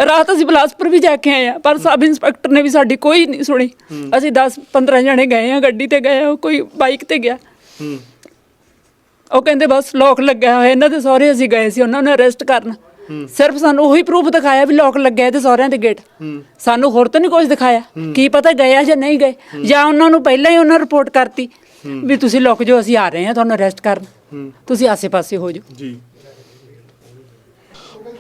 ਰਾਤ ਅਸੀਂ ਬਿਲਾਸਪੁਰ ਵੀ ਜਾ ਕੇ ਆਏ ਆ ਪਰ ਸਬ ਇੰਸਪੈਕਟਰ ਨੇ ਵੀ ਸਾਡੀ ਕੋਈ ਨਹੀਂ ਸੁਣੀ। ਅਸੀਂ 10 15 ਜਣੇ ਗਏ ਆ ਗੱਡੀ ਤੇ ਗਏ ਆ ਕੋਈ ਬਾਈਕ ਤੇ ਗਿਆ। ਉਹ ਕਹਿੰਦੇ ਬਸ ਲੋਕ ਲੱਗਿਆ ਹੋਇਆ ਇਹਨਾਂ ਦੇ ਸਹੁਰੇ ਅਸੀਂ ਗਏ ਸੀ ਉਹਨਾਂ ਨੂੰ ਅਰੈਸਟ ਕਰਨ। ਸਿਰਫ ਸਾਨੂੰ ਉਹੀ ਪ੍ਰੂਫ ਦਿਖਾਇਆ ਵੀ ਲੋਕ ਲੱਗਿਆ ਇਹਦੇ ਸਹੁਰਿਆਂ ਦੇ ਗੇਟ ਸਾਨੂੰ ਹੋਰ ਤਾਂ ਨਹੀਂ ਕੁਝ ਦਿਖਾਇਆ। ਕੀ ਪਤਾ ਗਏ ਆ ਜਾਂ ਨਹੀਂ ਗਏ। ਜਾਂ ਉਹਨਾਂ ਨੂੰ ਪਹਿਲਾਂ ਹੀ ਉਹਨਾਂ ਰਿਪੋਰਟ ਕਰਤੀ ਵੀ ਤੁਸੀਂ ਲੁਕ ਜਾਓ ਅਸੀਂ ਆ ਰਹੇ ਹਾਂ ਤੁਹਾਨੂੰ ਅਰੈਸਟ ਕਰਨ। ਤੁਸੀਂ ਆਸੇ-ਪਾਸੇ ਹੋ ਜਾਓ। ਜੀ।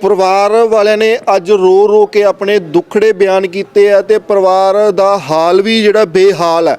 ਪਰਿਵਾਰ ਵਾਲਿਆਂ ਨੇ ਅੱਜ ਰੋ ਰੋ ਕੇ ਆਪਣੇ ਦੁੱਖੜੇ ਬਿਆਨ ਕੀਤੇ ਆ ਤੇ ਪਰਿਵਾਰ ਦਾ ਹਾਲ ਵੀ ਜਿਹੜਾ ਬੇਹਾਲ ਹੈ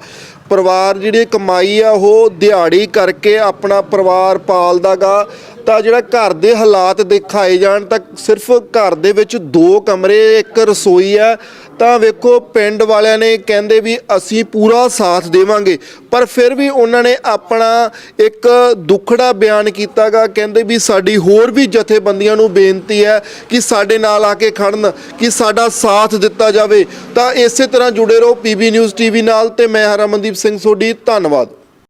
ਪਰਿਵਾਰ ਜਿਹੜੀ ਕਮਾਈ ਆ ਉਹ ਦਿਹਾੜੀ ਕਰਕੇ ਆਪਣਾ ਪਰਿਵਾਰ ਪਾਲਦਾਗਾ ਤਾਂ ਜਿਹੜਾ ਘਰ ਦੇ ਹਾਲਾਤ ਦਿਖਾਏ ਜਾਣ ਤਾਂ ਸਿਰਫ ਘਰ ਦੇ ਵਿੱਚ ਦੋ ਕਮਰੇ, ਇੱਕ ਰਸੋਈ ਆ ਤਾਂ ਵੇਖੋ, ਪਿੰਡ ਵਾਲਿਆਂ ਨੇ ਕਹਿੰਦੇ ਵੀ ਅਸੀਂ ਪੂਰਾ ਸਾਥ ਦੇਵਾਂਗੇ। ਪਰ ਫਿਰ ਵੀ ਉਹਨਾਂ ਨੇ ਆਪਣਾ ਇੱਕ ਦੁੱਖੜਾ ਬਿਆਨ ਕੀਤਾਗਾ। ਕਹਿੰਦੇ ਵੀ ਸਾਡੀ ਹੋਰ ਵੀ ਜਥੇਬੰਦੀਆਂ ਨੂੰ ਬੇਨਤੀ ਹੈ ਕਿ ਸਾਡੇ ਨਾਲ ਆ ਕੇ ਖੜਨ, ਕਿ ਸਾਡਾ ਸਾਥ ਦਿੱਤਾ ਜਾਵੇ। ਤਾਂ ਇਸੇ ਤਰ੍ਹਾਂ ਜੁੜੇ ਰਹੋ ਪੀਬੀ ਨਿਊਜ਼ ਟੀਵੀ ਨਾਲ ਤੇ ਮੈਂ ਹਰਮਨਦੀਪ ਸਿੰਘ ਸੋਢੀ। ਧੰਨਵਾਦ।